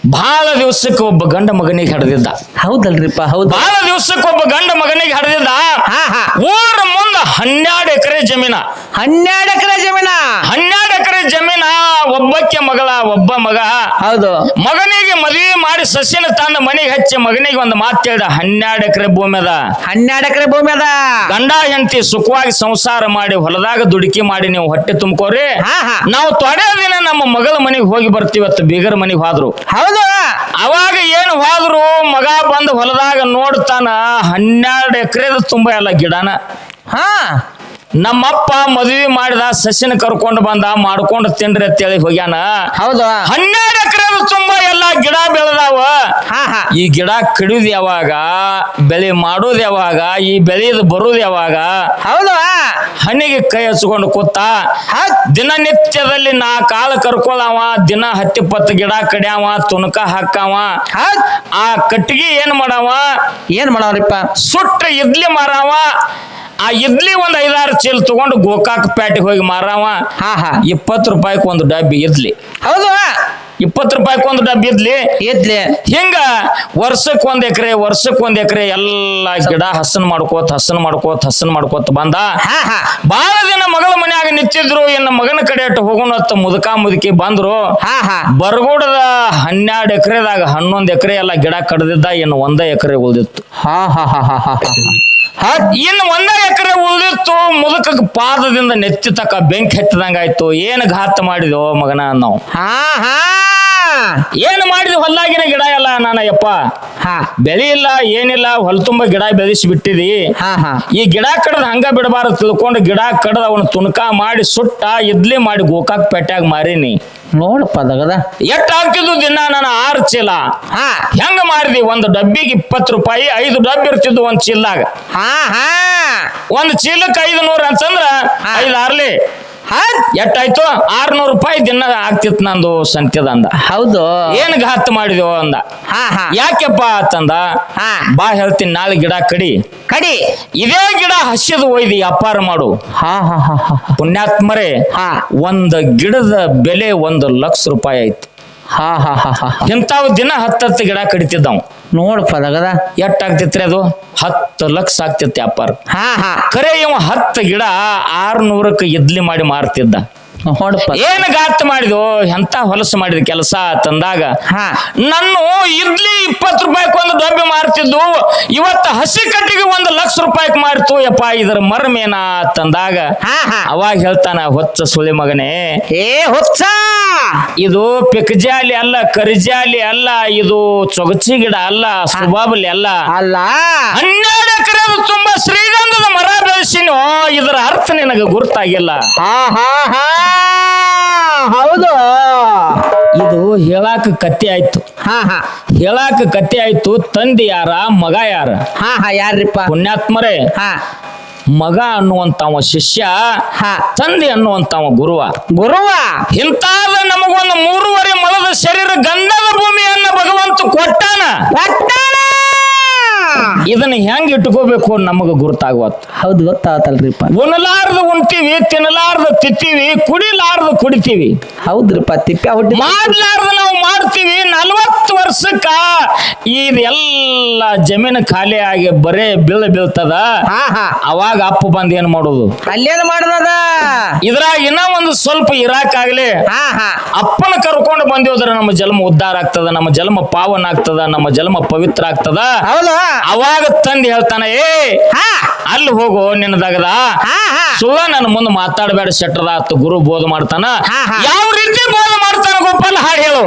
ಬಹಳ ದಿವಸಕ್ಕೆ ಒಬ್ಬ ಗಂಡ ಮಗನಿಗೆ ಹಡದಿದ್ದ. ಹೌದಲ್ರಿಪ್ಪ ಹೌದು. ಬಹಳ ದಿವಸಕ್ಕೆ ಒಬ್ಬ ಗಂಡ ಮಗನಿಗೆ ಹಡದಿದ್ದ. ಹಾ ಹಾ. ಊರ ಮುಂದ ಹನ್ನೆರಡು ಎಕರೆ ಜಮೀನ. ಹನ್ನೆರಡು ಎಕರೆ ಜಮೀನ? ಹನ್ನೆರಡು ಎಕರೆ ಜಮೀನ ಒಬ್ಬಕ್ಕೆ ಮಗಳ ಒಬ್ಬ ಮಗ. ಹೌದು. ಮಗನಿಗೆ ಮದುವೆ ಮಾಡಿ ಸಸ್ಯನ ತಂದ ಮನೆಗೆ ಹಚ್ಚಿ ಮಗನಿಗೆ ಒಂದು ಮಾತು ಹೇಳ್ದ ಹನ್ನೆರಡು ಎಕರೆ ಭೂಮಿ ಅದ. ಹನ್ನೆರಡು ಎಕರೆ ಭೂಮಿ ಅದ. ಗಂಡ ಹೆಂಡತಿ ಸುಖವಾಗಿ ಸಂಸಾರ ಮಾಡಿ ಹೊಲದಾಗ ದುಡುಕಿ ಮಾಡಿ ನೀವು ಹೊಟ್ಟೆ ತುಂಬ್ಕೋರಿ. ಹಾ ಹಾ. ನಾವು ತೊಡೆ ದಿನ ನಮ್ಮ ಮಗಳ ಮನೆಗೆ ಹೋಗಿ ಬರ್ತೀವಿ ಇವತ್ತು ಬೀಗರ ಮನೆಗೆ ಹೋದ್ರು. ಹೌದು. ಅವಾಗ ಏನು ಹೋದ್ರು ಮಗ ಬಂದು ಹೊಲದಾಗ ನೋಡ್ತಾನ ಹನ್ನೆರಡು ಎಕರೆದ ತುಂಬ ಎಲ್ಲ ಗಿಡನ. ಹಾ. ನಮ್ಮಪ್ಪ ಮದುವೆ ಮಾಡಿದ ಸಸಿನ ಕರ್ಕೊಂಡು ಬಂದ ಮಾಡ್ಕೊಂಡು ತಿನ್ರಿ ಅಂತೇಳಿ ಹೋಗ್ಯಾನ. ಹೌದು. ಹನ್ನೆರಡು ಎಕರೆ ತುಂಬಾ ಎಲ್ಲ ಗಿಡ ಬೆಳೆದಾವ. ಈ ಗಿಡ ಕಡಿಯೋದು ಯಾವಾಗ ಬೆಳೆ ಮಾಡೋದು ಯಾವಾಗ ಈ ಬೆಳೆಯದು ಬರೋದು ಯಾವಾಗ? ಹೌದು ಹಣ್ಣಿಗೆ ಕೈ ಹಚ್ಕೊಂಡು ಕೂತ ದಿನನಿತ್ಯದಲ್ಲಿ ನಾ ಕಾಲು ಕರ್ಕೊಳವ ದಿನ ಹತ್ತಿಪ್ಪತ್ತು ಗಿಡ ಕಡ್ಯಾವ ತುಣಕ ಹಾಕಾವ. ಆ ಕಟ್ಟಿಗೆ ಏನ್ ಮಾಡವ? ಏನ್ ಮಾಡವ್ರಿಪ್ಪ? ಸುಟ್ಟ ಇದ್ಲಿ ಮಾರವ. ಆ ಇಡ್ಲಿ ಒಂದ್ ಐದಾರು ಚೀಲ ತಗೊಂಡು ಗೋಕಾಕ್ ಪ್ಯಾಟಿಗೆ ಹೋಗಿ ಮಾರವ. ಹಾ ಹಾ. ಇಪ್ಪತ್ತು ರೂಪಾಯಿಗೆ ಒಂದು ಡಬ್ಬಿ ಇಡ್ಲಿ. ಹೌದು. ಇಪ್ಪತ್ತು ರೂಪಾಯಿಗೆ ಒಂದು ಡಬ್ಬಿ ಇಡ್ಲಿ. ಇದ್ಲಿ ಹಿಂಗ ವರ್ಷಕ್ಕೆ ಒಂದ್ ಎಕರೆ ವರ್ಷಕ್ಕೆ ಒಂದ್ ಎಕರೆ ಎಲ್ಲ ಗಿಡ ಹಸನ್ ಮಾಡ್ಕೋತ ಹಸನ್ ಮಾಡ್ಕೋತ ಹಸನ್ ಮಾಡ್ಕೋತ ಬಂದ. ಹಾ ದಿನ ಮಗಳ ಮನ್ಯಾಗ ನಿಂತಿದ್ರು ಇನ್ನ ಮಗನ ಕಡೆ ಅಟ್ಟು ಹೋಗೋಣ ಅಂತ ಮುದುಕ ಮುದುಕಿ ಬಂದ್ರು. ಹಾ. ಬರಗೋಡದ ಹನ್ನೆರಡು ಎಕರೆದಾಗ ಹನ್ನೊಂದು ಎಕರೆ ಎಲ್ಲ ಗಿಡ ಕಡ್ದಿದ್ದ ಇನ್ನು ಒಂದೇ ಎಕರೆ ಉಳ್ದಿತ್ತು. ಹಾ ಹಾ ಹಾ ಹಾ ಹಾ ಹಾ. ಇನ್ನು ಒಂದ ಎಕರೆ ಉಳಿದಿತ್ತು ಮುದುಕ ಪಾದದಿಂದ ನೆತ್ತಿ ತಕ್ಕ ಬೆಂಕಿ ಹತ್ತಿದಂಗ ಆಯ್ತು. ಏನು ಘಾತ ಮಾಡಿದೋ ಮಗನ ನಾವು ಹಾ ಹಾ. ಏನು ಮಾಡಿದ ಹೊಲ್ದಾಗಿನ ಗಿಡ ಎಲ್ಲ ನಾನಯ್ಯಪ್ಪ. ಯಪ್ಪ ಹಾ. ಬೆಳಿ ಇಲ್ಲ ಏನಿಲ್ಲ ಹೊಲ ತುಂಬ ಗಿಡ ಬೆಳೆಸಿ ಬಿಟ್ಟಿದಿ ಹಾ ಹಾ. ಈ ಗಿಡ ಕಡದ್ ಹಂಗ ಬಿಡಬಾರದು ತಿಳ್ಕೊಂಡು ಗಿಡ ಕಡದ್ ಅವನ ತುಣಕ ಮಾಡಿ ಸುಟ್ಟ ಇದ್ಲಿ ಮಾಡಿ ಗೋಕಾಕ್ ಪೇಟ್ಯಾಗ ಮಾರೀನಿ. ನೋಡಪ್ಪ ದಗದ. ಎಷ್ಟ್ ಆಗ್ತಿದ್ವು ದಿನ ನಾನು ಆರು ಚೀಲ? ಹಾ. ಹೆಂಗ ಮಾಡಿದಿ? ಒಂದು ಡಬ್ಬಿಗೆ ಇಪ್ಪತ್ತು ರೂಪಾಯಿ ಐದು ಡಬ್ಬಿ ಇರ್ತಿದ್ವು ಒಂದು ಚೀಲಾಗ ಹಾ ಹಾ. ಒಂದು ಚೀಲಕ್ಕೆ ಐದು ನೂರು ಅಂತಂದ್ರ. ಐದು ಆರ್ಲಿ ಹೌದ್ ಎಷ್ಟಾಯ್ತು ಆರ್ನೂರು ರೂಪಾಯಿ ದಿನ ಆಗ್ತಿತ್ತು ನಂದು ಸಂತ್ಯದ ಅಂದ ಹೌದು. ಏನ್ ಘಾತ್ ಮಾಡಿದ್ಯೋ ಅಂದ. ಹಾ ಹಾ. ಯಾಕೆಪ್ಪ ಅಂತಂದ ಹಾ. ಬಾ ಹೇಳ್ತೀನಿ ನಾಳೆ ಗಿಡ ಕಡಿ. ಕಡಿ. ಇದೇ ಗಿಡ ಹಸಿದು ಒಯ್ದು ವ್ಯಾಪಾರ ಮಾಡು. ಹಾ ಹಾ ಹಾ ಹಾ. ಪುಣ್ಯಾತ್ಮರೇ ಹಾ. ಒಂದು ಗಿಡದ ಬೆಲೆ ಒಂದು ಲಕ್ಷ ರೂಪಾಯಿ ಆಯ್ತು. ಹಾ ಹಾ ಹಾ ಹಾ ಇಂಥವು ದಿನ ಹತ್ತತ್ತು ಗಿಡ ಕಡಿತಿದ್ದವ್. ನೋಡಪ್ಪ ದಗದ ಎಷ್ಟ್ ಆಗ್ತಿತ್ರಿ ಅದು? ಹತ್ತು ಲಕ್ಷ ಆಗ್ತಿತ್ತು ವ್ಯಾಪಾರ. ಹಾ ಹಾ. ಕರೆ ಇವ ಹತ್ತು ಗಿಡ ಆರ್ನೂರಕ್ಕೆ ಇದ್ಲಿ ಮಾಡಿ ಮಾರ್ತಿದ್ದ. ನೋಡಪ್ಪ. ಏನ್ ಗಾತ್ ಮಾಡಿದ್ವು ಎಂತ ಹೊಲಸು ಮಾಡಿದ ಕೆಲಸ ತಂದಾಗ ಹಾ. ನನ್ನ ಇಡ್ಲಿ ಇಪ್ಪತ್ತು ರೂಪಾಯಿಗೆ ಒಂದು ಡಬ್ಬಿ ಮಾರ್ತಿದ್ದು ಇವತ್ತು ಹಸಿ ಕಟ್ಟಿಗೆ ಒಂದು ಲಕ್ಷ ರೂಪಾಯಿಗೆ ಮಾರ್ತು ಯಪ್ಪ ಇದರ ಮರ್ಮೇನ ತಂದಾಗ ಹಾ ಹಾ. ಅವಾಗ ಹೇಳ್ತಾನ ಹೊಚ್ಚ ಸುಳಿ ಮಗನೇ. ಏ ಹುಚ್ಚ! ಇದು ಪಿಕ್ಜಾಲಿ ಅಲ್ಲ ಕರಿಜಾಲಿ ಅಲ್ಲ ಇದು ಚೊಗಚಿ ಗಿಡ ಅಲ್ಲ ಸುಬಾಬಲಿ ಅಲ್ಲ. ಅಲ್ಲ. ಹನ್ನೆರಡು ಎಕರೆ ತುಂಬಾ ಶ್ರೀಗಂಧದ ಮರ ಬೆಳೆಸಿನೋ ಇದರ ಅರ್ಥ ನಿನಗೆ ಗುರ್ತಾಗಿಲ್ಲ. ಹಾ ಹಾ ಹಾ. ಹೌದು. ಇದು ಹೇಳಾಕ ಕತ್ತೆ ಆಯ್ತು. ಹಾ ಹಾ. ಹೇಳಾಕ ಕತ್ತೆ ಆಯ್ತು ತಂದೆ ಯಾರ ಮಗ ಯಾರ? ಹಾ ಹಾ ಯಾರ್ರಿಪ್ಪ? ಪುಣ್ಯಾತ್ಮರೇ. ಹಾ. ಮಗ ಅನ್ನುವಂತವ ಶಿಷ್ಯ ಹಾ. ತಂದೆ ಅನ್ನುವಂತವ ಗುರುವ. ಗುರುವ? ಇಂತಾದ ನಮಗೊಂದು ಮೂರುವರೆ ಮಲದ ಶರೀರ ಗಂಧದ ಭೂಮಿಯನ್ನ ಭಗವಂತ ಕೊಟ್ಟಾನ ಒಟ್ಟಾನ ಇದನ್ನ ಹೆಂಗ್ ಇಟ್ಕೋಬೇಕು ನಮಗ ಗುರುತಾಗುವತ್ತು ಹೌದು ಗೊತ್ತಾತಲ್ರಿಪ್ಪ. ಉಣಲಾರ್ದ ಉಣ್ತೀವಿ ತಿನ್ನಲಾರ್ದ ತಿತ್ತೀವಿ ಕುಡಿಲಾರ್ದ ಕುಡಿತೀವಿ. ಹೌದ್ರಿಪ್ಪ ತಿಪ್ಪ ಹುಟ್ಟಿ ಮಾಡ್ಲಾರ್ದ ನಾವು ಮಾಡ್ತೀವಿ ನಲ್ವತ್ತು ವರ್ಷಕ್ಕ ಇದೆಲ್ಲ ಜಮೀನು ಖಾಲಿ ಆಗಿ ಬರೇ ಬೀಳ ಬೀಳ್ತದ. ಹಾ ಹಾ. ಅವಾಗ ಅಪ್ಪ ಬಂದ್ ಏನ್ ಮಾಡೋದು? ಅಲ್ಲೇನ್ ಮಾಡದ ಇದ್ರಾಗ ಇನ್ನ ಒಂದು ಸ್ವಲ್ಪ ಇರಾಕಾಗ್ಲಿ ಹಾ ಹಾ. ಅಪ್ಪನ ಕರ್ಕೊಂಡು ಬಂದಿದ್ರೆ ನಮ್ಮ ಜನ್ಮ ಉದ್ಧಾರ ಆಗ್ತದ ನಮ್ಮ ಜನ್ಮ ಪಾವನ ಆಗ್ತದ ನಮ್ಮ ಜನ್ಮ ಪವಿತ್ರ ಆಗ್ತದ. ಹೌದು? ಅವಾಗ ತಂದ್ ಹೇಳ್ತಾನ ಏ ಅಲ್ಲಿ ಹೋಗು ನಿನ್ನದಾಗದ ಸುಳ್ಳ ನನ್ನ ಮುಂದೆ ಮಾತಾಡಬೇಡ ಶೆಟ್ಟರ ಆತು ಗುರು ಬೋಧ ಮಾಡ್ತಾನ. ಯಾವ ರೀತಿ ಬೋಧ ಮಾಡ್ತಾನ ಗೋಪಾಲ್ ಹಾಡು ಹೇಳು.